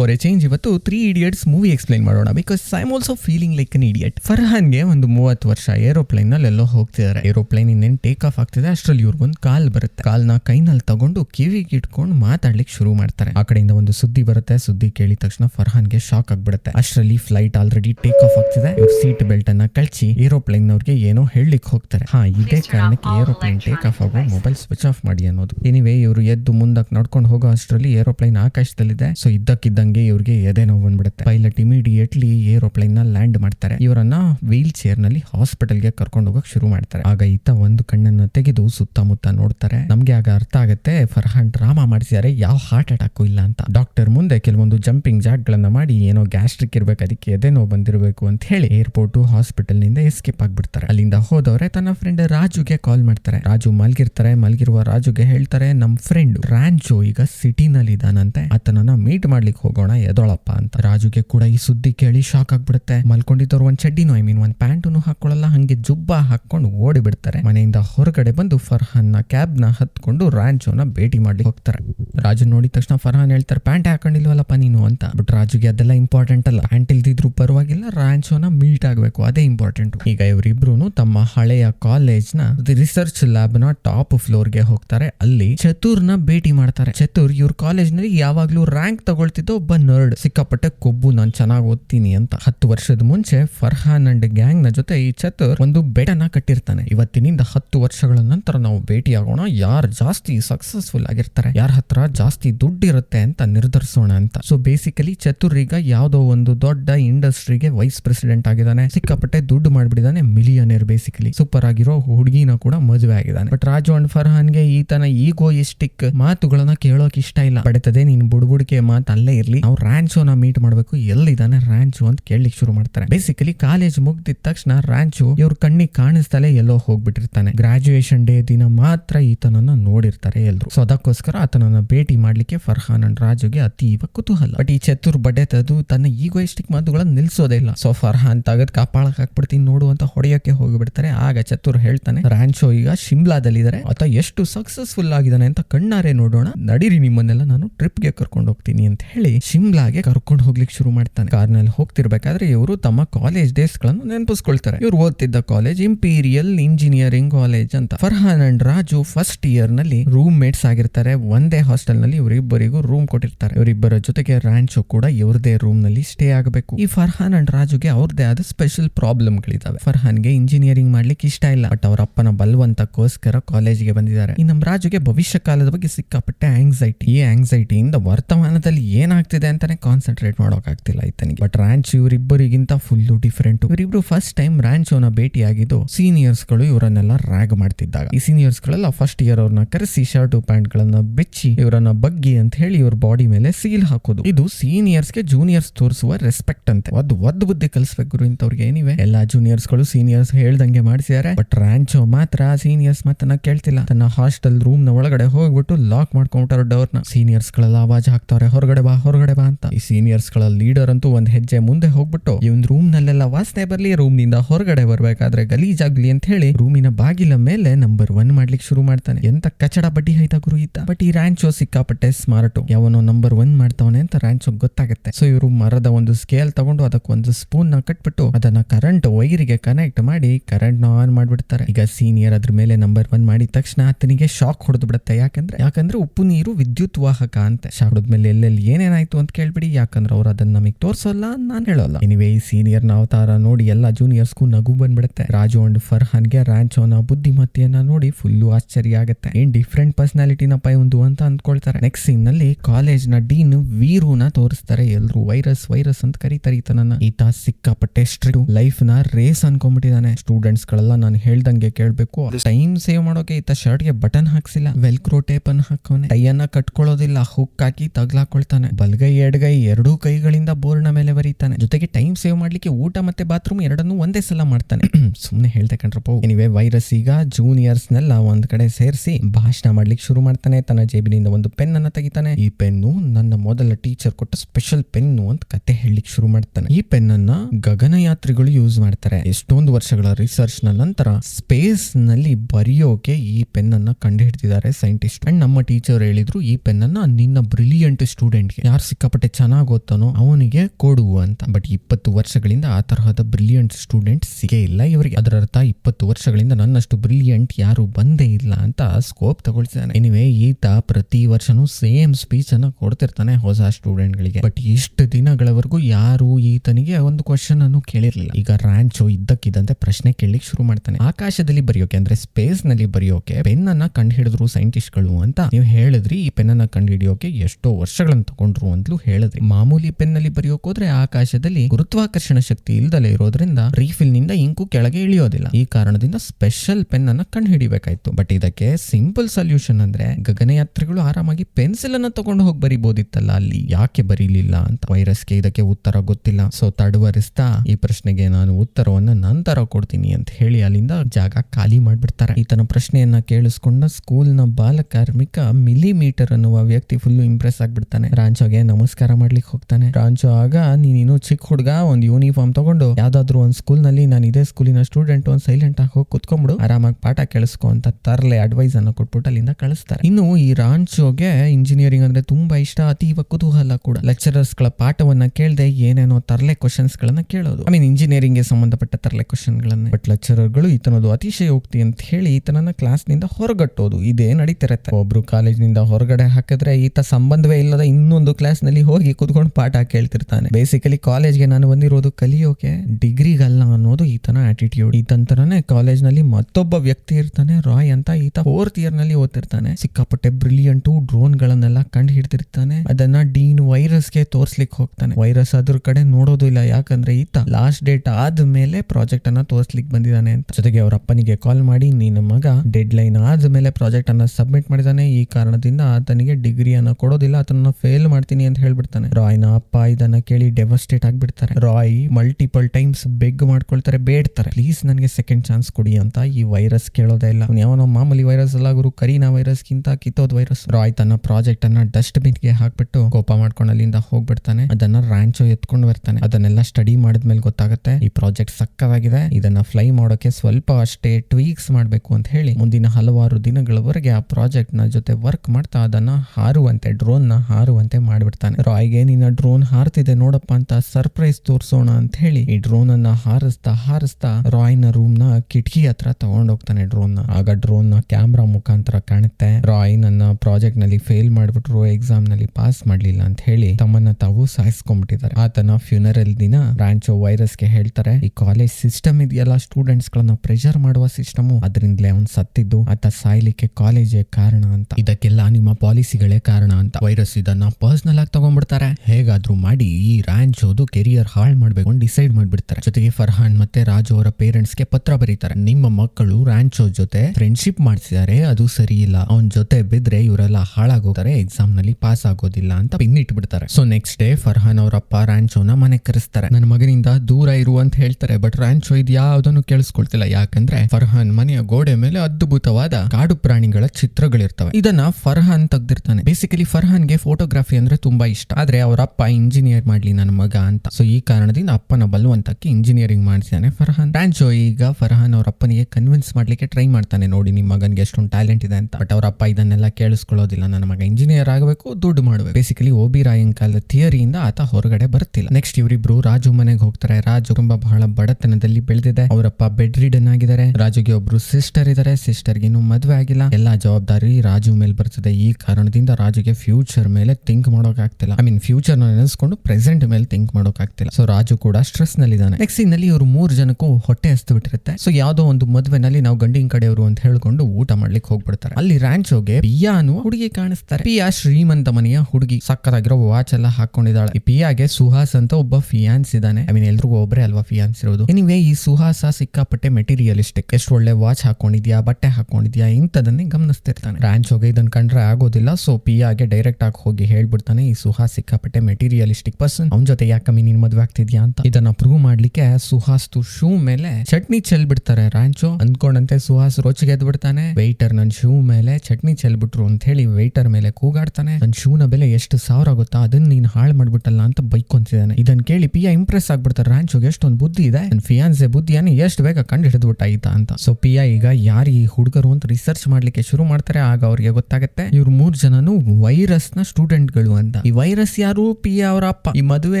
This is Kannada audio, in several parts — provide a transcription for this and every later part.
ಫಾರ್ ಎ ಚೇಂಜ್ ಇವತ್ತು ತ್ರೀ ಇಡಿಯಟ್ಸ್ ಮೂವಿ ಎಕ್ಸ್ಪ್ಲೈನ್ ಮಾಡೋಣ. Because I am also feeling like an idiot ಫರ್ಹಾನ್ಗೆ ಒಂದು ಮೂವತ್ತು ವರ್ಷ ಏರೋಪ್ಲೇನ್ನಲ್ಲಿ ಎಲ್ಲೋ ಹೋಗ್ತಿದ್ದಾರೆ. ಏರೋಪ್ಲೇನ್ ಇನ್ನೇನು ಟೇಕ್ ಆಫ್ ಆಗ್ತಿದೆ ಅಷ್ಟರಲ್ಲಿ ಇವ್ರಿಗೊಂದು ಕಾಲ್ ಬರುತ್ತೆ. ಕಾಲ್ನ ಕೈನಲ್ಲಿ ತಗೊಂಡು ಕಿವಿಗೆ ಇಟ್ಕೊಂಡು ಮಾತಾಡ್ಲಿಕ್ಕೆ ಶುರು ಮಾಡ್ತಾರೆ. ಆ ಕಡೆಯಿಂದ ಒಂದು ಸುದ್ದಿ ಬರುತ್ತೆ ಸುದ್ದಿ ಕೇಳಿದ ತಕ್ಷಣ ಫರ್ಹಾನ್ಗೆ ಶಾಕ್ ಆಗ್ಬಿಡುತ್ತೆ. ಅಷ್ಟರಲ್ಲಿ ಫ್ಲೈಟ್ ಆಲ್ರೆಡಿ ಟೇಕ್ ಆಫ್ ಆಗ್ತಿದೆ. ಇವ್ರು ಸೀಟ್ ಬೆಲ್ಟ್ ಅನ್ನ ಕಳ್ಸಿ ಏರೋಪ್ಲೇನ್ ಅವ್ರಿಗೆ ಏನೋ ಹೇಳಲಿಕ್ಕೆ ಹೋಗ್ತಾರೆ. ಹಾ ಇದೇ ಕಾರಣಕ್ಕೆ ಏರೋಪ್ಲೇನ್ ಟೇಕ್ ಆಫ್ ಆಗೋ ಮೊಬೈಲ್ ಸ್ವಿಚ್ ಆಫ್ ಮಾಡಿ ಅನ್ನೋದು. ಎನಿವೆ ಇವರು ಎದ್ದು ಮುಂದಕ್ಕೆ ನಡ್ಕೊಂಡು ಹೋಗೋ ಅಷ್ಟರಲ್ಲಿ ಏರೋಪ್ಲೇನ್ ಆಕಾಶದಲ್ಲಿದೆ. ಸೊ ಇದ್ದಕ್ಕಿದ್ದಂಗೆ ಇವ್ರಿಗೆ ಎದೆ ನೋವು ಬಂದ್ಬಿಡುತ್ತೆ. ಪೈಲಟ್ ಇಮಿಡಿಯೇಟ್ಲಿ ಏರೋಪ್ಲೇನ್ನ ಲ್ಯಾಂಡ್ ಮಾಡ್ತಾರೆ. ಇವರನ್ನ ವೀಲ್ ಚೇರ್ನಲ್ಲಿ ಹಾಸ್ಪಿಟಲ್ಗೆ ಕರ್ಕೊಂಡು ಹೋಗಕ್ ಶುರು ಮಾಡ್ತಾರೆ. ಆಗ ಈತ ಒಂದು ಕಣ್ಣನ್ನ ತೆಗೆದು ಸುತ್ತಮುತ್ತ ನೋಡ್ತಾರೆ. ನಮ್ಗೆ ಆಗ ಅರ್ಥ ಆಗುತ್ತೆ, ಫರ್ಹಾನ್ ಡ್ರಾಮಾ ಮಾಡಿಸಿದ್ದಾರೆ ಯಾವ ಹಾರ್ಟ್ ಅಟ್ಯಾಕ್ ಇಲ್ಲ ಅಂತ. ಡಾಕ್ಟರ್ ಮುಂದೆ ಕೆಲವೊಂದು ಜಂಪಿಂಗ್ ಜಾಕ್ ಗಳನ್ನ ಮಾಡಿ, ಏನೋ ಗ್ಯಾಸ್ಟ್ರಿಕ್ ಇರ್ಬೇಕು, ಅದಕ್ಕೆ ಎದೆ ನೋವು ಬಂದಿರಬೇಕು ಅಂತ ಹೇಳಿ ಏರ್ಪೋರ್ಟ್ ಹಾಸ್ಪಿಟಲ್ನಿಂದ ಎಸ್ಕೇಪ್ ಆಗ್ಬಿಡ್ತಾರೆ. ಅಲ್ಲಿಂದ ಹೋದವ್ರೆ ತನ್ನ ಫ್ರೆಂಡ್ ರಾಜುಗೆ ಕಾಲ್ ಮಾಡ್ತಾರೆ. ರಾಜು ಮಲ್ಗಿರ್ತಾರೆ, ಮಲ್ಗಿರುವ ರಾಜುಗೆ ಹೇಳ್ತಾರೆ, ನಮ್ ಫ್ರೆಂಡ್ ರಾಂಚು ಈಗ ಸಿಟಿನಲ್ಲಿ ಇದಾನಂತೆ ಆತನನ್ನ ಮೀಟ್ ಮಾಡ್ಲಿಕ್ಕೆ ಹೋಗೋಣ, ಎದೊಳಪ್ಪ ಅಂತ. ರಾಜುಗೆ ಕೂಡ ಈ ಸುದ್ದಿ ಕೇಳಿ ಶಾಕ್ ಆಗ್ಬಿಡುತ್ತೆ. ಮಲ್ಕೊಂಡಿದ್ದವ್ರು ಒಂದ್ ಚಡ್ಡಿನೂ ಐ ಮೀನ್, ಒಂದ್ ಪ್ಯಾಂಟುನು ಹಾಕೊಳ್ಳಲ್ಲ, ಹಂಗೆ ಜುಬ್ಬ ಹಾಕೊಂಡು ಓಡಿ ಬಿಡ್ತಾರೆ ಮನೆಯಿಂದ ಹೊರಗಡೆ ಬಂದು ಫರ್ಹಾನ್ನ ಕ್ಯಾಬ್ನ ಹತ್ಕೊಂಡು ರಾಂಚೋನ ಭೇಟಿ ಮಾಡ್ಲಿಕ್ಕೆ ಹೋಗ್ತಾರೆ. ರಾಜು ನೋಡಿದ ತಕ್ಷಣ ಫರ್ಹಾನ್ ಹೇಳ್ತಾರೆ, ಪ್ಯಾಂಟ್ ಹಾಕೊಂಡಿಲ್ವಲ್ಲಪ್ಪ ನೀನು? ಅಂತ. ಬಟ್ ರಾಜುಗೆ ಅದೆಲ್ಲ ಇಂಪಾರ್ಟೆಂಟ್ ಅಲ್ಲ. ಪ್ಯಾಂಟ್ ಇಲ್ದಿದ್ರು ಪರವಾಗಿಲ್ಲ, ರಾಂಚೋನ ಮೀಟ್ ಆಗ್ಬೇಕು, ಅದೇ ಇಂಪಾರ್ಟೆಂಟ್ ಈಗ ಇವರಿಬ್ರು ತಮ್ಮ ಹಳೆಯ ಕಾಲೇಜ್ನ ರಿಸರ್ಚ್ ಲ್ಯಾಬ್ನ ಟಾಪ್ ಫ್ಲೋರ್ಗೆ ಹೋಗ್ತಾರೆ. ಅಲ್ಲಿ ಚತುರ್ನ ಭೇಟಿ ಮಾಡ್ತಾರೆ. ಚತುರ್ ಇವ್ರ ಕಾಲೇಜ್ನಲ್ಲಿ ಯಾವಾಗ್ಲೂ ರ್ಯಾಂಕ್ ತಗೊಳ್ತಿದ್ದ ಒಬ್ಬ ನರ್ಡ್ ಸಿಕ್ಕಾಪಟ್ಟೆ ಕೊಬ್ಬು, ನಾನು ಚೆನ್ನಾಗಿ ಓದ್ತೀನಿ ಅಂತ. ಹತ್ತು ವರ್ಷದ ಮುಂಚೆ ಫರ್ಹಾನ್ ಅಂಡ್ ಗ್ಯಾಂಗ್ನ ಜೊತೆ ಈ ಚತುರ್ ಒಂದು ಬೆಟನ ಕಟ್ಟಿರ್ತಾನೆ. ಇವತ್ತಿನಿಂದ ಹತ್ತು ವರ್ಷಗಳ ನಂತರ ನಾವು ಭೇಟಿಯಾಗೋಣ. ಯಾರು ಜಾಸ್ತಿ ಸಕ್ಸಸ್ಫುಲ್ ಆಗಿರ್ತಾರೆ, ಯಾರ ಹತ್ರ ಜಾಸ್ತಿ ದುಡ್ಡು ಇರುತ್ತೆ ಅಂತ ನಿರ್ಧರಿಸೋಣ ಅಂತ. ಸೊ ಬೇಸಿಕಲಿ ಚತುರ್ ಈಗ ಯಾವ್ದೋ ಒಂದು ದೊಡ್ಡ ಇಂಡಸ್ಟ್ರಿಗೆ ವೈಸ್ ಪ್ರೆಸಿಡೆಂಟ್ ಆಗಿದ್ದಾನೆ. ಸಿಕ್ಕಾಪಟ್ಟೆ ದುಡ್ಡು ಮಾಡ್ಬಿಟ್ಟಿದ್ದಾನೆ ಮಿಲಿಯನೇರ್ ಬೇಸಿಕಲಿ ಸೂಪರ್ ಆಗಿರೋ ಹುಡುಗಿನ ಕೂಡ ಮದುವೆ ಆಗಿದ್ದಾನೆ. ಬಟ್ ರಾಜು ಅಂಡ್ ಫರ್ಹಾನ್ಗೆ ಈತನ ಈಗೋಯಿಸ್ಟಿಕ್ ಮಾತುಗಳನ್ನ ಕೇಳೋಕೆ ಇಷ್ಟ ಇಲ್ಲ. ಪಡೆತದೆ ನೀನ್ ಬುಡ್ಬುಡಿಕೆ ಮಾತು ಅಲ್ಲೇ ಇರ್ಲಿ. ನಾವು ರ್ಯಾಂಚೋನ ಮೀಟ್ ಮಾಡಬೇಕು. ಎಲ್ಲಿದ್ದಾನೆ ರ್ಯಾಂಚು ಅಂತ ಕೇಳಲಿಕ್ಕೆ ಶುರು ಮಾಡ್ತಾರೆ. ಬೇಸಿಕಲಿ ಕಾಲೇಜ್ ಮುಗ್ದಿದ ತಕ್ಷಣ ರ್ಯಾಂಚು ಇವ್ರ ಕಣ್ಣಿಗೆ ಕಾಣಿಸ್ತಲೇ ಎಲ್ಲೋ ಹೋಗ್ಬಿಟ್ಟಿರ್ತಾನೆ. ಗ್ರಾಜುಯೇಷನ್ ಡೇ ದಿನ ಮಾತ್ರ ಈತನನ್ನ ನೋಡಿರ್ತಾರೆ ಎಲ್ರು. ಸೊ ಅದಕ್ಕೋಸ್ಕರ ಆತನನ್ನ ಭೇಟಿ ಮಾಡ್ಲಿಕ್ಕೆ ಫರ್ಹಾನ್ ಅಂಡ್ ರಾಜುಗೆ ಅತೀವ ಕುತೂಹಲ. ಬಟ್ ಈ ಚತುರ್ ಬಡೆತದು ತನ್ನ ಈಗೋಯಿಸ್ಟಿಕ್ ಮಾತುಗಳನ್ನ ನಿಲ್ಸೋದೇ ಇಲ್ಲ. ಸೊ ಫರ್ಹಾನ್ ತಗದ್ ಕಾಪಾಳಕ್ ಹಾಕ್ಬಿಡ್ತೀನಿ ನೋಡು ಅಂತ ಹೊಡೆಯೋಕೆ ಹೋಗಿಬಿಡ್ತಾರೆ. ಆಗ ಚತುರ್ ಹೇಳ್ತಾನೆ ರ್ಯಾಂಚೋ ಈಗ ಶಿಮ್ಲಾದಲ್ಲಿದ್ದಾರೆ ಆತ ಎಷ್ಟು ಸಕ್ಸಸ್ಫುಲ್ ಆಗಿದ್ದಾನೆ ಅಂತ ಕಣ್ಣಾರೆ ನೋಡೋಣ. ನಡೀರಿ ನಿಮ್ಮನ್ನೆಲ್ಲ ನಾನು ಟ್ರಿಪ್ಗೆ ಕರ್ಕೊಂಡು ಹೋಗ್ತೀನಿ ಅಂತ ಹೇಳಿ ಶಿಮ್ಲಾಗೆ ಕರ್ಕೊಂಡು ಹೋಗ್ಲಿಕ್ಕೆ ಶುರು ಮಾಡ್ತಾನೆ. ಕಾರ್ನಲ್ಲಿ ಹೋಗ್ತಿರ್ಬೇಕಾದ್ರೆ ಇವರು ತಮ್ಮ ಕಾಲೇಜ್ ಡೇಸ್ಗಳನ್ನು ನೆನಪಿಸ್ಕೊಳ್ತಾರೆ. ಇವ್ರು ಓದ್ತಿದ್ದ ಕಾಲೇಜ್ ಇಂಪೀರಿಯಲ್ ಇಂಜಿನಿಯರಿಂಗ್ ಕಾಲೇಜ್ ಅಂತ. ಫರ್ಹಾನ್ ಅಂಡ್ ರಾಜು ಫಸ್ಟ್ ಇಯರ್ನಲ್ಲಿ ರೂಮ್ ಮೇಟ್ಸ್ ಆಗಿರ್ತಾರೆ. ಒಂದೇ ಹಾಸ್ಟೆಲ್ನಲ್ಲಿ ಇವರಿಬ್ಬರಿಗೂ ರೂಮ್ ಕೊಟ್ಟಿರ್ತಾರೆ. ಇವರಿಬ್ಬರ ಜೊತೆಗೆ ರ್ಯಾಂಚೋ ಕೂಡ ಇವ್ರದೇ ರೂಮ್ನಲ್ಲಿ ಸ್ಟೇ ಆಗಬೇಕು. ಈ ಫರ್ಹಾನ್ ಅಂಡ್ ರಾಜುಗೆ ಅವ್ರದೇ ಆದ ಸ್ಪೆಷಲ್ ಪ್ರಾಬ್ಲಮ್ ಗಳಿದಾವೆ. ಫರ್ಹಾನ್ಗೆ ಇಂಜಿನಿಯರಿಂಗ್ ಮಾಡ್ಲಿಕ್ಕೆ ಇಷ್ಟ ಇಲ್ಲ. ಬಟ್ ಅವರ ಅಪ್ಪನ ಬಲವಂತಕ್ಕೋಸ್ಕರ ಕಾಲೇಜ್ಗೆ ಬಂದಿದ್ದಾರೆ. ಈ ನಮ್ಮ ರಾಜುಗೆ ಭವಿಷ್ಯ ಕಾಲದ ಬಗ್ಗೆ ಸಿಕ್ಕಾಪಟ್ಟೆ ಆಂಗ್ಸೈಟಿ ಈ ಆಂಗ್ಸೈಟಿಯಿಂದ ವರ್ತಮಾನದಲ್ಲಿ ಏನಾಗ್ತಿದೆ? ಅಂತಾನೆ ಕಾನ್ಸಂಟ್ರೇಟ್ ಮಾಡೋಕ್ಕಾಗ್ತಿಲ್ಲ ಈತನಿಗೆ. ಬಟ್ ರ್ಯಾಂಚ್ ಇವರಿಬ್ಬರಿಗಿಂತ ಫುಲ್ಲು ಡಿಫರೆಂಟ್ ಇವರಿಬ್ರು ಫಸ್ಟ್ ಟೈಮ್ ರ್ಯಾಂಚೋನ ಭೇಟಿಯಾಗಿದ್ದು ಸೀನಿಯರ್ಸ್ಗಳು ಇವರನ್ನೆಲ್ಲ ರ್ಯಾಗ್ ಮಾಡ್ತಿದ್ದಾಗ. ಈ ಸೀನಿಯರ್ಸ್ ಗಳೆಲ್ಲ ಫಸ್ಟ್ ಇಯರ್ ಅವ್ರನ್ನ ಕರೆಸಿ ಶರ್ಟ್ ಪ್ಯಾಂಟ್ ಗಳನ್ನ ಬೆಚ್ಚಿ ಇವರನ್ನ ಬಗ್ಗಿ ಅಂತ ಹೇಳಿ ಇವ್ರ ಬಾಡಿ ಮೇಲೆ ಸೀಲ್ ಹಾಕೋದು. ಇದು ಸೀನಿಯರ್ಸ್ಗೆ ಜೂನಿಯರ್ಸ್ ತೋರಿಸುವ ರೆಸ್ಪೆಕ್ಟ್ ಅಂತೆ. ಅದು ಒದ್ದು ಬುದ್ಧಿ ಕಲಿಸ್ಬೇಕು ಗುರು ಇಂಥವ್ರಿಗೆ ಏನಿವೆ ಎಲ್ಲಾ ಜೂನಿಯರ್ಸ್ಗಳು ಸೀನಿಯರ್ಸ್ ಹೇಳ್ದಂಗೆ ಮಾಡಿಸಿದ್ದಾರೆ ಬಟ್ ರ್ಯಾಂಚೋ ಮಾತ್ರ ಸೀನಿಯರ್ಸ್ ಮಾತನ್ನ ಕೇಳ್ತಿಲ್ಲ. ತನ್ನ ಹಾಸ್ಟೆಲ್ ರೂಮ್ನ ಒಳಗಡೆ ಹೋಗ್ಬಿಟ್ಟು ಲಾಕ್ ಮಾಡ್ಕೊಂಡ್ಬಿಟ್ಟಾರ ಡೋರ್ನ. ಸೀನಿಯರ್ಸ್ ಗಳೆಲ್ಲ ಆವಾಜ್ ಹಾಕ್ತಾರೆ. ಹೊರಗಡೆ ಬಾ, ಹೊರಗಡೆ ಬಾ ಅಂತ. ಈ ಸೀನಿಯರ್ಸ್ಗಳ ಲೀಡರ್ ಅಂತೂ ಒಂದ್ ಹೆಜ್ಜೆ ಮುಂದೆ ಹೋಗ್ಬಿಟ್ಟು, ಇವನ್ ರೂಮ್ ನಲ್ಲೆಲ್ಲ ವಾಸನೆ ಬರ್ಲಿ ರೂಮ್ನಿಂದ ಹೊರಗಡೆ ಬರ್ಬೇಕಾದ್ರೆ ಗಲೀಜಾಗ್ಲಿ ಅಂತ ಹೇಳಿ ರೂಮಿನ ಬಾಗಿಲ ಮೇಲೆ ನಂಬರ್ ಒನ್ ಮಾಡ್ಲಿಕ್ಕೆ ಶುರು ಮಾಡ್ತಾನೆ. ಎಂತ ಕಚಡ ಬಡ್ಡಿ ಹೈತ ಗುರು ಇದ್ದ ಬಟ್ ಈ ರ್ಯಾಂಚೋ ಸಿಕ್ಕಾಪಟ್ಟೆ ಸ್ಮಾರ್ಟು ಯಾವನೋ ನಂಬರ್ ಒನ್ ಮಾಡ್ತಾವನೆ ಅಂತ ರ್ಯಾಂಚೋ ಗೊತ್ತಾಗುತ್ತೆ. ಸೊ ಇವರು ಮರದ ಒಂದು ಸ್ಕೇಲ್ ತಗೊಂಡು ಅದಕ್ಕೊಂದು ಸ್ಪೂನ್ನ ಕಟ್ಬಿಟ್ಟು, ಅದನ್ನ ಕರೆಂಟ್ ವೈರಿಗೆ ಕನೆಕ್ಟ್ ಮಾಡಿ ಕರೆಂಟ್ನ ಆನ್ ಮಾಡ್ಬಿಡ್ತಾರೆ. ಈಗ ಸೀನಿಯರ್ ಅದ್ರ ಮೇಲೆ ನಂಬರ್ ಒನ್ ಮಾಡಿದ ತಕ್ಷಣ ಆತನಿಗೆ ಶಾಕ್ ಹೊಡೆದು ಬಿಡುತ್ತೆ. ಯಾಕಂದ್ರೆ ಯಾಕಂದ್ರೆ ಉಪ್ಪು ನೀರು ವಿದ್ಯುತ್ ವಾಹಕ ಅಂತ. ಶಾಕ್ ಹೊಡೆದ್ಮೇಲೆ ಎಲ್ಲೆಲ್ಲಿ ಏನೇನಾಯ್ತು ಅಂತ ಕೇಳ್ಬಿಡಿ. ಯಾಕಂದ್ರೆ ಅವ್ರು ಅದನ್ನ ನಮಗೆ ತೋರ್ಸಲ್ಲ ನಾನು ಹೇಳಲ್ಲ. ಎನಿವೇ ಈ ಸೀನಿಯರ್ನ ಅವತಾರ ನೋಡಿ ಎಲ್ಲ ಜೂನಿಯರ್ಸ್ಗೂ ನಗು ಬಂದ್ಬಿಡುತ್ತೆ. ರಾಜು ಅಂಡ್ ಫರ್ಹಾನ್ಗೆ ರಾಂಚೋನ ಬುದ್ಧಿಮತ್ತೆಯನ್ನ ನೋಡಿ ಫುಲ್ಲು ಆಶ್ಚರ್ಯ ಆಗುತ್ತೆ. ಏನ್ ಡಿಫ್ರೆಂಟ್ ಪರ್ಸನಾಲಿಟಿನಪ್ಪ ಒಂದು ಅಂತ ಅಂದ್ಕೊಳ್ತಾರೆ. ನೆಕ್ಸ್ಟ್ ಸೀನ್ನಲ್ಲಿ ಕಾಲೇಜ್ನ ಡೀನ್ ವೀರುನ ತೋರಿಸ್ತಾರೆ. ಎಲ್ರು ವೈರಸ್ ವೈರಸ್ ಅಂತ ಕರೀತಾರೆ ಈತನನ್ನ. ಈತ ಸಿಕ್ಕಾಪಟ್ಟೆ ಸ್ಟ್ರಿಕ್ಟ್ ಲೈಫ್ನ ರೇಸ್ ಅನ್ಕೊಂಡ್ಬಿಟ್ಟಿದ್ದಾನೆ ಸ್ಟೂಡೆಂಟ್ಸ್ ಗಳೆಲ್ಲ ನಾನು ಹೇಳ್ದಂಗೆ ಕೇಳ್ಬೇಕು. ಟೈಮ್ ಸೇವ್ ಮಾಡೋಕೆ ಈತ ಶರ್ಟ್ಗೆ ಬಟನ್ ಹಾಕ್ಸಿಲ್ಲ. ವೆಲ್ಕ್ರೋ ಟೇಪ್ ಅನ್ನು ಹಾಕೋನೆ ಕೈಯನ್ನ ಕಟ್ಕೊಳ್ಳೋದಿಲ್ಲ. ಹುಕ್ ಹಾಕಿ ತಗ್ಲಾಕೊಳ್ತಾನೆ. ಬಲ್ಗೈ ಎಡಗೈ ಎರಡೂ ಕೈಗಳಿಂದ ಬೋರ್ಡ್ನ ಮೇಲೆ ಬರೀತಾನೆ. ಜೊತೆಗೆ ಟೈಮ್ ಸೇವ್ ಮಾಡ್ಲಿಕ್ಕೆ ಊಟ ಮತ್ತೆ ಬಾತ್ರೂಮ್ ಎರಡನ್ನೂ ಒಂದೇ ಸಲ ಮಾಡ್ತಾನೆ. ಸುಮ್ಮನೆ ಹೇಳ್ದೆ ಕಣ್ರಪ್ಪ ವೈರಸ್ ಈಗ ಜೂನಿಯರ್ಸ್ ನೆಲ್ಲ ಒಂದ್ ಕಡೆ ಸೇರಿಸಿ ಭಾಷಣ ಮಾಡ್ಲಿಕ್ಕೆ ಶುರು ಮಾಡ್ತಾನೆ. ತನ್ನ ಜೇಬಿನಿಂದ ಒಂದು ಪೆನ್ ಅನ್ನ ತೆಗಿತಾನೆ. ಈ ಪೆನ್ನು ನನ್ನ ಮೊದಲ ಟೀಚರ್ ಕೊಟ್ಟ ಸ್ಪೆಷಲ್ ಪೆನ್ನು ಅಂತ ಕತೆ ಹೇಳಲಿಕ್ಕೆ ಶುರು ಮಾಡ್ತಾನೆ. ಈ ಪೆನ್ ಅನ್ನ ಗಗನಯಾತ್ರಿಗಳು ಯೂಸ್ ಮಾಡ್ತಾರೆ. ಎಷ್ಟೊಂದು ವರ್ಷಗಳ ರಿಸರ್ಚ್ನ ನಂತರ ಸ್ಪೇಸ್ನಲ್ಲಿ ಬರೆಯೋಕೆ ಈ ಪೆನ್ ಅನ್ನ ಕಂಡುಹಿಡಿದಿದ್ದಾರೆ ಸೈಂಟಿಸ್ಟ್ ಅಂಡ್ ನಮ್ಮ ಟೀಚರ್ ಹೇಳಿದ್ರು ಈ ಪೆನ್ ಅನ್ನ ನಿನ್ನ ಬ್ರಿಲಿಯಂಟ್ ಸ್ಟೂಡೆಂಟ್ಗೆ. ಯಾರು ಸಿಕ್ಕಾಪಟ್ಟೆ ಚೆನ್ನಾಗಿ ಓದ್ತಾನೋ ಅವನಿಗೆ ಕೊಡು ಅಂತ. ಬಟ್ ಇಪ್ಪತ್ತು ವರ್ಷಗಳಿಂದ ಆ ತರಹದ ಬ್ರಿಲಿಯಂಟ್ ಸ್ಟೂಡೆಂಟ್ ಸಿಗೇ ಇಲ್ಲ ಇವರಿಗೆ. ಅದರ ಅರ್ಥ ಇಪ್ಪತ್ತು ವರ್ಷಗಳಿಂದ ನನ್ನಷ್ಟು ಬ್ರಿಲಿಯಂಟ್ ಯಾರು ಬಂದೇ ಇಲ್ಲ ಅಂತ ಸ್ಕೋಪ್ ತಗೊಳ್ತಿದ್ದಾನೆ. ಎನಿವೆ ಈತ ಪ್ರತಿ ವರ್ಷನೂ ಸೇಮ್ ಸ್ಪೀಚ್ ಅನ್ನ ಕೊಡ್ತಿರ್ತಾನೆ ಹೊಸ ಸ್ಟೂಡೆಂಟ್ ಗಳಿಗೆ ಬಟ್ ಇಷ್ಟು ದಿನಗಳವರೆಗೂ ಯಾರು ಈತನಿಗೆ ಒಂದು ಕ್ವಶನ್ ಅನ್ನು ಕೇಳಿರ್ಲಿಲ್ಲ. ಈಗ ರ್ಯಾಂಚು ಇದ್ದಕ್ಕಿದ್ದಂತೆ ಪ್ರಶ್ನೆ ಕೇಳಲಿಕ್ಕೆ ಶುರು ಮಾಡ್ತಾನೆ. ಆಕಾಶದಲ್ಲಿ ಬರೆಯೋಕೆ ಅಂದ್ರೆ ಸ್ಪೇಸ್ನಲ್ಲಿ ಬರೆಯೋಕೆ ಪೆನ್ ಅನ್ನ ಕಂಡು ಹಿಡಿದ್ರು ಸೈಂಟಿಸ್ಟ್ಗಳು ಅಂತ ನೀವು ಹೇಳಿದ್ರಿ. ಈ ಪೆನ್ ಅನ್ನ ಕಂಡು ಹಿಡಿಯೋಕೆ ಎಷ್ಟೋ ವರ್ಷಗಳನ್ನು ತಗೊಂಡ್ರು ಅಂತಲೂ ಹೇಳಿದ್ರಿ ಮಾಮೂಲಿ ಪೆನ್ನಲ್ಲಿ ಬರೆಯೋಕೆ ಹೋದ್ರೆ ಆಕಾಶದಲ್ಲಿ ಗುರುತ್ವಾಕರ್ಷಣ ಶಕ್ತಿ ಇಲ್ದಲೇ ಇರೋದ್ರಿಂದ ರೀಫಿಲ್ನಿಂದ ಇಂಕು ಕೆಳಗೆ ಇಳಿಯೋದಿಲ್ಲ. ಈ ಕಾರಣದಿಂದ ಸ್ಪೆಷಲ್ ಪೆನ್ ಅನ್ನ ಕಂಡು ಹಿಡಿಬೇಕಾಯ್ತು ಬಟ್ ಇದಕ್ಕೆ ಸಿಂಪಲ್ ಸೊಲ್ಯೂಷನ್ ಅಂದ್ರೆ ಗಗನಯಾತ್ರಿಗಳು ಆರಾಮಾಗಿ ಪೆನ್ಸಿಲ್ ಅನ್ನ ತಗೊಂಡು ಹೋಗಿ ಬರಿಬೋದಿತ್ತಲ್ಲ, ಅಲ್ಲಿ ಯಾಕೆ ಬರೀಲಿಲ್ಲ ಅಂತ. ವೈರಸ್ಗೆ ಇದಕ್ಕೆ ಉತ್ತರ ಗೊತ್ತಿಲ್ಲ. ಸೊ ತಡವರಿಸ್ತಾ ಈ ಪ್ರಶ್ನೆಗೆ ನಾನು ಉತ್ತರವನ್ನ ನಂತರ ಕೊಡ್ತೀನಿ ಅಂತ ಹೇಳಿ ಅಲ್ಲಿಂದ ಜಾಗ ಖಾಲಿ ಮಾಡ್ಬಿಡ್ತಾರೆ. ಈತನ ಪ್ರಶ್ನೆಯನ್ನ ಕೇಳಿಸ್ಕೊಂಡ ಸ್ಕೂಲ್ನ ಬಾಲ ಕಾರ್ಮಿಕ ಮಿಲಿಮೀಟರ್ ಅನ್ನುವ ವ್ಯಕ್ತಿ ಫುಲ್ ಇಂಪ್ರೆಸ್ ಆಗ್ಬಿಡ್ತಾನೆ. ರಾಂಚೋಗೆ ನಮಸ್ಕಾರ ಮಾಡ್ಲಿಕ್ಕೆ ಹೋಗ್ತಾನೆ. ರಾಂಚೋ, ಆಗ ನೀನು ಚಿಕ್ಕ ಹುಡುಗ, ಒಂದು ಯೂನಿಫಾರ್ಮ್ ತಗೊಂಡು ಯಾವ್ದಾದ್ರು ಒಂದು ಸ್ಕೂಲ್ನಲ್ಲಿ ನಾನು ಇದೇ ಸ್ಕೂಲಿನ ಸ್ಟೂಡೆಂಟ್ ಒಂದು ಸೈಲೆಂಟ್ ಆಗಿ ಹೋಗಿ ಕುತ್ಕೊಂಡ್ಬಿಡು ಆರಾಮಾಗಿ ಪಾಠ ಕೇಳಿಸ್ಕೊ ಅಂತ ತರ್ಲೆ ಅಡ್ವೈಸ್ ಅನ್ನ ಕೊಟ್ಬಿಟ್ಟು ಅಲ್ಲಿಂದ ಕಳಿಸ್ತಾರೆ. ಇನ್ನು ಈ ರಾಂಚೋಗೆ ಇಂಜಿನಿಯರಿಂಗ್ ಅಂದ್ರೆ ತುಂಬಾ ಇಷ್ಟ, ಅತೀವ ಕುತೂಹಲ ಕೂಡ. ಲೆಕ್ಚರರ್ಸ್ಗಳ ಪಾಠವನ್ನ ಕೇಳದೆ ಏನೇನೋ ತರಲೆ ಕ್ವಶನ್ಸ್ ಗಳನ್ನ ಕೇಳೋದು. ಐ ಮೀನ್ ಇಂಜಿನಿಯರಿಂಗ್ಗೆ ಸಂಬಂಧಪಟ್ಟ ತರ್ಲೆ ಕ್ವಶನ್ ಗಳನ್ನ. ಬಟ್ ಲೆಕ್ಚರರ್ಗಳು ಈತನದು ಅತಿಶಯೋಕ್ತಿ ಅಂತ ಹೇಳಿ ಈತನನ್ನ ಕ್ಲಾಸ್ನಿಂದ ಹೊರಗಟ್ಟೋದು. ಇದೇ ನಡೀತಿರತ್ತೆ. ಒಬ್ರು ಕಾಲೇಜ್ನಿಂದ ಹೊರಗಡೆ ಹಾಕಿದ್ರೆ ಈತ ಸಂಬಂಧವೇ ಇಲ್ಲದ ಇನ್ನೊಂದು ಕ್ಲಾಸ್ ನಲ್ಲಿ ಹೋಗಿ ಕುತ್ಕೊಂಡು ಪಾಠ ಕೇಳ್ತಿರ್ತಾನೆ. ಬೇಸಿಕಲಿ ಕಾಲೇಜ್ಗೆ ನಾನು ಬಂದಿರೋದು ಕಲಿಯೋಕೆ ಡಿಗ್ರಿಗಲ್ಲ ಅನ್ನೋದು ಈತನ ಆಟಿಟ್ಯೂಡ್ ತರನೇ ಕಾಲೇಜ್ನಲ್ಲಿ ಮತ್ತೊಬ್ಬ ವ್ಯಕ್ತಿ ಇರ್ತಾನೆ, ರಾಯ್ ಅಂತ ಈತ ಫೋರ್ತ್ ಇಯರ್ನಲ್ಲಿ ಓದ್ತಿರ್ತಾನೆ. ಸಿಕ್ಕಾಪಟ್ಟೆ ಬ್ರಿಲಿಯಂಟು ಡ್ರೋನ್ ಗಳನ್ನೆಲ್ಲ ಕಂಡು ಹಿಡ್ತಿರ್ತಾನೆ ಅದನ್ನ ಡೀನ್ ವೈರಸ್ಗೆ ತೋರ್ಸ್ಲಿಕ್ಕೆ ಹೋಗ್ತಾನೆ. ವೈರಸ್ ಅದ್ರ ಕಡೆ ನೋಡೋದು ಇಲ್ಲ, ಯಾಕಂದ್ರೆ ಈತ ಲಾಸ್ಟ್ ಡೇಟ್ ಆದ್ಮೇಲೆ ಪ್ರಾಜೆಕ್ಟ್ ಅನ್ನ ತೋರ್ಸ್ಲಿಕ್ಕೆ ಬಂದಿದ್ದಾನೆ ಅಂತ. ಜೊತೆಗೆ ಅವ್ರ ಅಪ್ಪನಿಗೆ ಕಾಲ್ ಮಾಡಿ ನಿನ್ನ ಮಗ ಡೆಡ್ ಲೈನ್ ಆದ್ಮೇಲೆ ಪ್ರಾಜೆಕ್ಟ್ ಅನ್ನ ಸಬ್ಮಿಟ್ ಮಾಡಿದಾನೆ. ಈ ಕಾರಣದಿಂದ ಆತನಿಗೆ ಡಿಗ್ರಿ ಅನ್ನ ಕೊಡೋದಿಲ್ಲ ಆತನ ಫೇಲ್ ಮಾಡ್ತೀನಿ ಅಂತ ಹೇಳ್ಬಿಡ್ತಾನೆ. ರಾಯ್ನ ಅಪ್ಪ ಇದನ್ನ ಕೇಳಿ ಡೆವಸ್ಟೇಟ್ ಆಗ್ಬಿಡ್ತಾರೆ. ರಾಯ್ ಮಲ್ಟಿಪಲ್ ಟೈಮ್ಸ್ ಬೆಗ್ ಮಾಡ್ಕೊಳ್ತಾರೆ, ಬೇಡ್ತಾರೆ. ಪ್ಲೀಸ್ ನನಗೆ ಸೆಕೆಂಡ್ ಚಾನ್ಸ್ ಕೊಡಿ ಅಂತ ಈ ವೈರಸ್ ಕೇಳೋದೇ ಇಲ್ಲ. ಯಾವನೋ ಮಾಮೂಲಿ ವೈರಸ್ ಅಲ್ಲ, ಗುರು. ಕರೀನಾ ವೈರಸ್ ಗಿಂತ ಕಿತ್ತೋದ್ ವೈರಸ್ ರಾಯ್ ತನ್ನ ಪ್ರಾಜೆಕ್ಟ್ ಅನ್ನ ಡಸ್ಟ್ ಬಿನ್ಗೆ ಹಾಕ್ಬಿಟ್ಟು ಕೋಪ ಮಾಡ್ಕೊಂಡು ಅಲ್ಲಿಂದ ಹೋಗ್ಬಿಡ್ತಾನೆ. ಅದನ್ನ ರ್ಯಾಂಚೋ ಎತ್ಕೊಂಡು ಬರ್ತಾನೆ. ಅದನ್ನೆಲ್ಲ ಸ್ಟಡಿ ಮಾಡಿದ್ಮೇಲೆ ಗೊತ್ತಾಗುತ್ತೆ, ಈ ಪ್ರಾಜೆಕ್ಟ್ ಸಕ್ಕವಾಗಿದೆ ಇದನ್ನ ಫ್ಲೈ ಮಾಡೋಕೆ ಸ್ವಲ್ಪ ಅಷ್ಟೇ ಟ್ವೀಕ್ಸ್ ಮಾಡಬೇಕು ಅಂತ ಹೇಳಿ ಮುಂದಿನ ಹಲವಾರು ದಿನಗಳವರೆಗೆ ಆ ಪ್ರಾಜೆಕ್ಟ್ನ ಜೊತೆ ವರ್ಕ್ ಮಾಡ್ತಾ ಅದನ್ನ ಹಾರುವಂತೆ ಡ್ರೋನ್ನ ಹಾರುವಂತೆ ಮಾಡ್ಬಿಡ್ತಾನೆ ರಾಯ್ಗೆ ನಿನ್ನ ಡ್ರೋನ್ ಹಾರ್ತಿದೆ ನೋಡಪ್ಪ ಅಂತ ಸರ್ಪ್ರೈಸ್ ತೋರ್ಸೋಣ ಅಂತ ಹೇಳಿ ಈ ಡ್ರೋನ್ ಅನ್ನ ಹಾರಿಸ್ತಾ ಹಾರಿಸ್ತಾ ರಾಯ್ನ ರೂಮ್ನ ಕಿಟಕಿ ಹತ್ರ ತಗೊಂಡೋಗ್ತಾನೆ ಡ್ರೋನ್ನ ಆಗ ಡ್ರೋನ್ನ ಕ್ಯಾಮ್ರಾ ಮುಖಾಂತರ ಕಾಣುತ್ತೆ. ರಾಯ್ ನನ್ನ ಪ್ರಾಜೆಕ್ಟ್ನಲ್ಲಿ ಫೇಲ್ ಮಾಡ್ಬಿಟ್ರು ಎಕ್ಸಾಮ್ನಲ್ಲಿ ಪಾಸ್ ಮಾಡ್ಲಿಲ್ಲ ಅಂತ ಹೇಳಿ ತಮ್ಮನ್ನ ತಾವು ಸಾಯಿಸ್ಕೊಂಡ್ಬಿಟ್ಟಿದ್ದಾರೆ. ಆತನ ಫ್ಯೂನರಲ್ ದಿನ ರಾಂಚೋ ವೈರಸ್ಗೆ ಹೇಳ್ತಾರೆ, ಈ ಕಾಲೇಜ್ ಸಿಸ್ಟಮ್ ಇದೆಯಲ್ಲ ಸ್ಟೂಡೆಂಟ್ಸ್ ಗಳನ್ನ ಪ್ರೆಷರ್ ಮಾಡುವ ಸಿಸ್ಟಮ್. ಅದರಿಂದಲೇ ಅವ್ನು ಸತ್ತಿದ್ದು, ಆತ ಸಾಯ್ಲಿಕ್ಕೆ ಕಾಲೇಜೇ ಕಾರಣ ಅಂತ. ಇದಕ್ಕೆಲ್ಲ ನಿಮ್ಮ ಪಾಲಿಸಿಗಳೇ ಕಾರಣ ಅಂತ. ವೈರಸ್ ಇದನ್ನ ಪರ್ಸನಲ್ ಆಗಿ ತಗೊಂಡ್ಬಿಡ್ತಾರೆ. ಹೇಗಾದ್ರೂ ಮಾಡಿ ಈ ರಾಂಚೋದು ಕೆರಿಯರ್ ಹಾಳ್ ಮಾಡ್ಬೇಕು ಡಿಸೈಡ್ ಮಾಡ್ಬಿಡ್ತಾರೆ. ಜೊತೆಗೆ ಫರ್ಹಾನ್ ಮತ್ತೆ ರಾಜು ಅವರ ಪೇರೆಂಟ್ಸ್ಗೆ ಪತ್ರ ಬರೀತಾರೆ. ನಿಮ್ಮ ಮಕ್ಕಳು ರಾಂಚೋ ಜೊತೆ ಫ್ರೆಂಡ್ಶಿಪ್ ಮಾಡಿಸಿದ್ದಾರೆ ಅದು ಸರಿ ಇಲ್ಲ. ಅವನ್ ಜೊತೆ ಬಿದ್ರೆ ಇವರೆಲ್ಲ ಹಾಳಾಗೋಗ್ತಾರೆ ಎಕ್ಸಾಮ್ನಲ್ಲಿ ಪಾಸ್ ಆಗೋದಿಲ್ಲ ಅಂತ ಪಿನ್ ಇಟ್ಬಿಡ್ತಾರೆ. ಸೊ ನೆಕ್ಸ್ಟ್ ಡೇ ಫರ್ಹಾನ್ ಅವರಪ್ಪ ರಾಂಚೋನ ಮನೆ ಕರೆಸ್ತಾರೆ. ನನ್ನ ಮಗನಿಂದ ದೂರ ಇರು ಅಂತ ಹೇಳ್ತಾರೆ ಬಟ್ ರಾಂಚೋ ಇದು ಯಾವ್ದನ್ನು ಕೇಳಿಸ್ಕೊಳ್ತಿಲ್ಲ. ಯಾಕಂದ್ರೆ ಫರ್ಹಾನ್ ಮನೆಯ ಗೋಡೆ ಮೇಲೆ ಅದ್ಭುತವಾದ ಕಾಡು ಪ್ರಾಣಿಗಳ ಚಿತ್ರಗಳಿರ್ತವೆ. ಇದನ್ನ ಫರ್ಹಾನ್ ತೆಗ್ದಿರ್ತಾನೆ. ಬೇಸಿಕಲಿ ಫರ್ಹಾನ್ಗೆ ಫೋಟೋಗ್ರಾಫಿ ಅಂದ್ರೆ ತುಂಬಾ ಇಷ್ಟ. ಆದರೆ ಅವರ ಅಪ್ಪ ಇಂಜಿನಿಯರ್ ಮಾಡಲಿ ನನ್ನ ಮಗ ಅಂತ. ಸೊ ಈ ಕಾರಣದಿಂದ ಅಪ್ಪನ ಬಲವಂತಕ್ಕೆ ಇಂಜಿನಿಯರಿಂಗ್ ಮಾಡಿಸಿದ್ದಾನೆ ಫರ್ಹಾನ್. ರಾಂಚೋ ಈಗ ಫರ್ಹಾನ್ ಅವರ ಅಪ್ಪನಿಗೆ ಕನ್ವಿನ್ಸ್ ಮಾಡ್ಲಿಕ್ಕೆ ಟ್ರೈ ಮಾಡ್ತಾನೆ. ನೋಡಿ ನಿಮ್ಮ ಮಗನಿಗೆ ಎಷ್ಟೊಂದು ಟ್ಯಾಲೆಂಟ್ ಇದೆ ಅಂತ. ಬಟ್ ಅವರಪ್ಪ ಅಪ್ಪ ಇದನ್ನೆಲ್ಲ ಕೇಳಿಸ್ಕೊಳ್ಳೋದಿಲ್ಲ. ನನ್ನ ಮಗ ಇಂಜಿನಿಯರ್ ಆಗಬೇಕು, ದುಡ್ಡು ಮಾಡಬೇಕು. ಬೇಸಿಕಲಿ ಓಬಿ ಬಿ ರಾಯಂಕಾಲ ಥಿಯರಿಯಿಂದ ಆತ ಹೊರಗಡೆ ಬರ್ತಿಲ್ಲ. ನೆಕ್ಸ್ಟ್ ಇವರಿಬ್ರು ರಾಜು ಮನೆಗೆ ಹೋಗ್ತಾರೆ. ರಾಜು ತುಂಬಾ ಬಹಳ ಬಡತನದಲ್ಲಿ ಬೆಳೆದಿದೆ. ಅವರಪ್ಪ ಬೆಡ್ ರಿಡನ್ ಆಗಿದ್ದಾರೆ. ರಾಜುಗೆ ಒಬ್ರು ಸಿಸ್ಟರ್ ಇದ್ದಾರೆ. ಸಿಸ್ಟರ್ಗೆ ಇನ್ನೂ ಮದುವೆ ಆಗಿಲ್ಲ. ಎಲ್ಲಾ ಜವಾಬ್ದಾರಿ ರಾಜು ಮೇಲೆ ಬರ್ತದೆ. ಈ ಕಾರಣದಿಂದ ರಾಜುಗೆ ಫ್ಯೂಚರ್ ಮೇಲೆ ಥಿಂಕ್ ಮಾಡೋಕ್ ಆಗ್ತಿಲ್ಲ ಐ ಮೀನ್ ಫ್ಯೂಚರ್ ನೆನೆಸ್ಕೊಂಡು ಪ್ರೆಸೆಂಟ್ ಮೇಲೆ ಥಿಂಕ್ ಮಾಡೋಕ್ಕಾಗ್ತಿಲ್ಲ. ಸೊ ರಾಜು ಕೂಡ ಸ್ಟ್ರೆಸ್ನಲ್ಲಿ ಇದ್ದಾನೆ ನೆಕ್ಸ್ಟ್ನಲ್ಲಿ ಇವರು ಮೂರ್ ಜನಕ್ಕೂ ಹೊಟ್ಟೆ ಹಸ್ತು ಬಿಟ್ಟಿರುತ್ತೆ. ಸೊ ಯಾವುದೋ ಒಂದು ಮದುವೆನಲ್ಲಿ ನಾವು ಗಂಡಿನ ಕಡೆಯವರು ಅಂತ ಹೇಳ್ಕೊಂಡು ಊಟ ಮಾಡ್ಲಿಕ್ಕೆ ಹೋಗ್ಬಿಡ್ತಾರೆ. ಅಲ್ಲಿ ರ್ಯಾಂಚೋಗೆ ಪಿಯಾ ಅನ್ನುವ ಹುಡುಗಿ ಕಾಣಿಸ್ತಾರೆ. ಪಿಯಾ ಶ್ರೀಮಂತ ಮನೆಯ ಹುಡುಗಿ. ಸಕ್ಕತ್ತಾಗಿರೋ ವಾಚ್ ಎಲ್ಲ ಹಾಕೊಂಡಿದ್ದಾಳೆ. ಈ ಪಿಯಾಗೆ ಸುಹಾಸ್ ಅಂತ ಒಬ್ಬ ಫಿಯಾನ್ಸ್ ಇದ್ದಾನೆ. ಐ ಮೀನ್ ಎಲ್ರಿಗೂ ಒಬ್ಬರೇ ಅಲ್ವಾ ಫಿಯಾನ್ಸ್ ಇರೋದು? ಎನಿವೇ ಈ ಸುಹಾಸ ಸಿಕ್ಕಾಪಟ್ಟೆ ಮೆಟೀರಿಯಲಿಸ್ಟಿಕ್ ಎಷ್ಟು ಒಳ್ಳೆ ವಾಚ್ ಹಾಕೊಂಡಿದ್ಯಾ, ಬಟ್ಟೆ ಹಾಕೊಂಡಿದ್ಯಾ, ಇಂಥದನ್ನೇ ಗಮನಿಸ್ತಿರ್ತಾನೆ. ಹೋಗಿ ಇದನ್ನ ಕಂಡ್ರೆ ಆಗೋದಿಲ್ಲ. ಸೊ ಪಿಯಾಗೆ ಡೈರೆಕ್ಟ್ ಆಗಿ ಹೋಗಿ ಹೇಳ್ಬಿಡ್ತಾನೆ. ಈ ಸುಹಾಸ್ ಸಿಕ್ಕಾಪಟ್ಟೆ ಮೆಟೀರಿಯಲಿಸ್ಟಿಕ್ ಪರ್ಸನ್ ಅವನ ಜೊತೆ ಯಾಕಮ್ಮಿ ನೀನ್ ಮದ್ವೆ ಆಗ್ತಿದ್ಯಾ ಅಂತ. ಇದನ್ನ ಪ್ರೂವ್ ಮಾಡ್ಲಿಕ್ಕೆ ಸುಹಾಸ್ ತು ಶೂ ಮೇಲೆ ಚಟ್ನಿ ಚೆಲ್ಬಿಡ್ತಾರೆ ರಾಂಚು. ಅಂದ್ಕೊಂಡಂತೆ ಸುಹಾಸ್ ರೋಚಿಗೆ ಎದ್ ಬಿಡ್ತಾನೆ ವೈಟರ್ ನನ್ ಶೂ ಮೇಲೆ ಚಟ್ನಿ ಚೆಲ್ಬಿಟ್ರು ಅಂತ ಹೇಳಿ ವೈಟರ್ ಮೇಲೆ ಕೂಗಾಡ್ತಾನೆ. ನನ್ ಶೂನ ಬೆಲೆ ಎಷ್ಟು ಸಾವಿರ ಗೊತ್ತಾ? ಅದನ್ನ ನೀನ್ ಹಾಳು ಮಾಡ್ಬಿಟ್ಟಲ್ಲ ಅಂತ ಬೈಕೊಂತಿದ್ದಾನೆ. ಇದನ್ನ ಕೇಳಿ ಪಿಯಾ ಇಂಪ್ರೆಸ್ ಆಗ್ಬಿಡ್ತಾರೆ. ರಾಂಚೋಗೆ ಎಷ್ಟೊಂದು ಬುದ್ಧಿ ಇದೆ. ನನ್ ಫಿಯಾನ್ಸೆ ಬುದ್ಧಿಯನ್ನು ಎಷ್ಟು ಬೇಗ ಕಂಡು ಹಿಡಿದ್ಬಿಟ್ಟ ಅಂತ. ಸೊ ಪಿಯಾ ಈಗ ಯಾರು ಈ ಹುಡುಗರು ಅಂತ ರಿಸರ್ಚ್ ಮಾಡ್ಲಿಕ್ಕೆ ಶುರು ಮಾಡ್ತಾರೆ. ಆಗ ಅವ್ರಿಗೆ ಗೊತ್ತಾಗುತ್ತೆ. ಇವ್ರು ಮೂರ್ ಜನನು ವೈರಸ್ನ ಸ್ಟೂಡೆಂಟ್ಗಳು ಅಂತ. ಈ ವೈರಸ್ ವೈರಸ್ ಯಾರು? ಪಿಯಾ ಅವರ ಅಪ್ಪ. ಈ ಮದುವೆ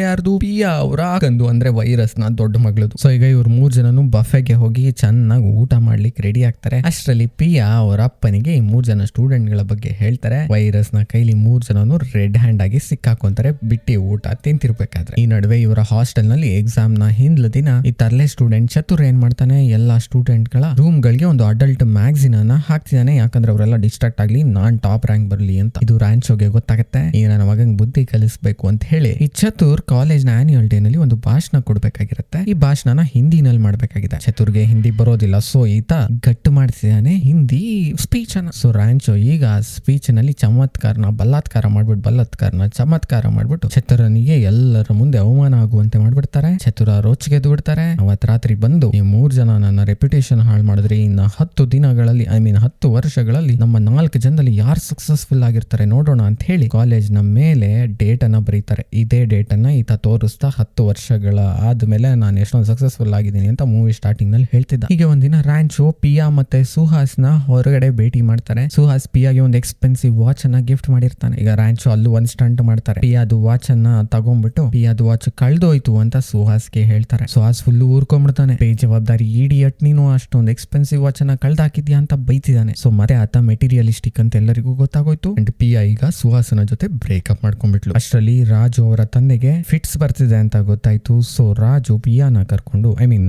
ಯಾರ್ದು? ಪಿಯಾ ಅವರ ಕಂದು ಅಂದ್ರೆ ವೈರಸ್ನ ದೊಡ್ಡ ಮಗಳದು. ಸೊ ಈಗ ಇವ್ರು ಮೂರ್ ಜನನು ಬಫೆಗೆ ಹೋಗಿ ಚೆನ್ನಾಗಿ ಊಟ ಮಾಡ್ಲಿಕ್ಕೆ ರೆಡಿ ಆಗ್ತಾರೆ. ಅಷ್ಟರಲ್ಲಿ ಪಿಯಾ ಅವರ ಅಪ್ಪನಿಗೆ ಈ ಮೂರ್ ಜನ ಸ್ಟೂಡೆಂಟ್ಗಳ ಬಗ್ಗೆ ಹೇಳ್ತಾರೆ. ವೈರಸ್ನ ಕೈಲಿ ಮೂರ್ ಜನನು ರೆಡ್ ಹ್ಯಾಂಡ್ ಆಗಿ ಸಿಕ್ಕಾಕೊಂತಾರೆ. ಬಿಟ್ಟಿ ಊಟ ತಿಂತಿರ್ಬೇಕಾದ್ರೆ. ಈ ನಡುವೆ ಇವರ ಹಾಸ್ಟೆಲ್ನಲ್ಲಿ ಎಕ್ಸಾಮ್ನ ಹಿಂದ್ಲ ದಿನ ಈ ತರ್ಲೆ ಸ್ಟೂಡೆಂಟ್ ಚತುರ್ ಏನ್ ಮಾಡ್ತಾನೆ? ಎಲ್ಲಾ ಸ್ಟೂಡೆಂಟ್ಗಳ ರೂಮ್ ಗಳಿಗೆ ಒಂದು ಅಡಲ್ಟ್ ಮ್ಯಾಗ್ಸಿನ್ ಅನ್ನ ಹಾಕ್ತಿದ್ದಾನೆ ಯಾಕಂದ್ರೆ ಅವರೆಲ್ಲ ಡಿಸ್ಟ್ರಾಕ್ಟ್ ಆಗ್ಲಿ, ನಾನ್ ಟಾಪ್ ರ್ಯಾಂಕ್ ಬರ್ಲಿ ಅಂತ. ಇದು ರ್ಯಾಂಚೋಗೆ ಗೊತ್ತಾಗುತ್ತೆ. ಈ ನನ್ನ ಮಗಂಗ್ ಬುದ್ಧಿ ಕಲಿಸ್ಬೇಕು ಅಂತ ಹೇಳಿ ಈ ಚತುರ್ ಕಾಲೇಜ್ನ ಆನ್ಯುವಲ್ ಡೇ ನಲ್ಲಿ ಒಂದು ಭಾಷಣ ಕೊಡಬೇಕಾಗಿರುತ್ತೆ. ಈ ಭಾಷಣನ ಹಿಂದಿನಲ್ಲಿ ಮಾಡಬೇಕಾಗಿದೆ. ಚತುರ್ಗೆ ಹಿಂದಿ ಬರೋದಿಲ್ಲ ಸೊ ಈತ ಗಟ್ಟು ಮಾಡಿಸಿದಾನೆ ಹಿಂದಿ ಸ್ಪೀಚ್ ಅನ್ನ ಸೊ ರಾಂಚೋ ಈಗ ಸ್ಪೀಚ್ನಲ್ಲಿ ಚಮತ್ಕಾರನ ಬಲಾತ್ಕಾರ ಮಾಡ್ಬಿಟ್ಟು ಬಲಾತ್ಕಾರನ ಚಮತ್ಕಾರ ಮಾಡ್ಬಿಟ್ಟು ಚತುರನಿಗೆ ಎಲ್ಲರ ಮುಂದೆ ಅವಮಾನ ಆಗುವಂತೆ ಮಾಡ್ಬಿಡ್ತಾರೆ. ಚತುರ ರೋಚಿಗೆದ್ದು ಬಿಡ್ತಾರೆ ಅವತ್ ರಾತ್ರಿ ಬಂದು ಈ ಮೂರ್ ಜನ ನನ್ನ ರೆಪ್ಯುಟೇಷನ್ ಹಾಳು ಮಾಡಿದ್ರೆ ಇನ್ನ ಹತ್ತು ದಿನಗಳಲ್ಲಿ ಐ ಮೀನ್ ಹತ್ತು ವರ್ಷಗಳಲ್ಲಿ ನಮ್ಮ ನಾಲ್ಕು ಜನದಲ್ಲಿ ಯಾರು ಸಕ್ಸಸ್ಫುಲ್ ಆಗಿರ್ತಾರೆ ನೋಡೋಣ ಅಂತ ಹೇಳಿ ಕಾಲೇಜ್ನ ಮೇಲೆ ಡೇಟ್ ಡೇಟನ್ನು ಬರೀತಾರೆ. ಇದೇ ಡೇಟನ್ನು ಈತ ತೋರಿಸ್ತಾ ಹತ್ತು ವರ್ಷಗಳ ಆದಮೇಲೆ ನಾನು ಎಷ್ಟೊಂದು ಸಕ್ಸಸ್ಫುಲ್ ಆಗಿದ್ದೀನಿ ಅಂತ ಮೂವಿ ಸ್ಟಾರ್ಟಿಂಗ್ನಲ್ಲಿ ಹೇಳ್ತಿದ್ದ. ಹೀಗೆ ಒಂದಿನ ರ್ಯಾಂಚು ಪಿಯಾ ಮತ್ತೆ ಸುಹಾಸ್ನ ಹೊರಗಡೆ ಭೇಟಿ ಮಾಡ್ತಾರೆ. ಸುಹಾಸ್ ಪಿಯಾಗೆ ಒಂದು ಎಕ್ಸ್ಪೆನ್ಸಿವ್ ವಾಚ್ ಅನ್ನ ಗಿಫ್ಟ್ ಮಾಡಿರ್ತಾನೆ. ಈಗ ರ್ಯಾಂಚು ಅಲ್ಲೂ ಒಂದ್ ಸ್ಟಂಟ್ ಮಾಡ್ತಾರೆ. ಪಿಯಾದು ವಾಚ್ ಅನ್ನ ತಗೊಂಡ್ಬಿಟ್ಟು ಪಿಯಾದು ವಾಚ್ ಕಳ್ದೋಯ್ತು ಅಂತ ಸುಹಾಸ್ಗೆ ಹೇಳ್ತಾರೆ. ಸುಹಾಸ್ ಫುಲ್ ಊರ್ಕೊಂಡ್ಬಿಡ್ತಾನೆ. ಬೇಜವಾಬ್ದಾರಿ ಇಡಿಯಟ್ ನೀನು ಅಷ್ಟೊಂದು ಎಕ್ಸ್ಪೆನ್ಸಿವ್ ವಾಚ್ ಅನ್ನ ಕಳ್ದಾಕಿದ್ಯಾ ಅಂತ ಬೈತಿದ್ದಾನೆ. ಸೊ ಮತ್ತೆ ಆತ ಮೆಟೀರಿಯಲಿಸ್ಟಿಕ್ ಅಂತ ಎಲ್ಲರಿಗೂ ಗೊತ್ತಾಗೋಯ್ತು. ಅಂಡ್ ಪಿಯಾ ಈಗ ಸುಹಾಸನ ಜೊತೆ ಬ್ರೇಕಪ್ ಮಾಡ್ಕೊಂಡ್ಬಿಟ್ಲು. ಅಷ್ಟರಲ್ಲಿ ರಾಜು ಅವರ ತಂದೆಗೆ ಫಿಟ್ಸ್ ಬರ್ತಿದೆ ಅಂತ ಗೊತ್ತಾಯ್ತು. ಸೊ ರಾಜು ಪಿಯಾನ ಕರ್ಕೊಂಡು ಐ ಮೀನ್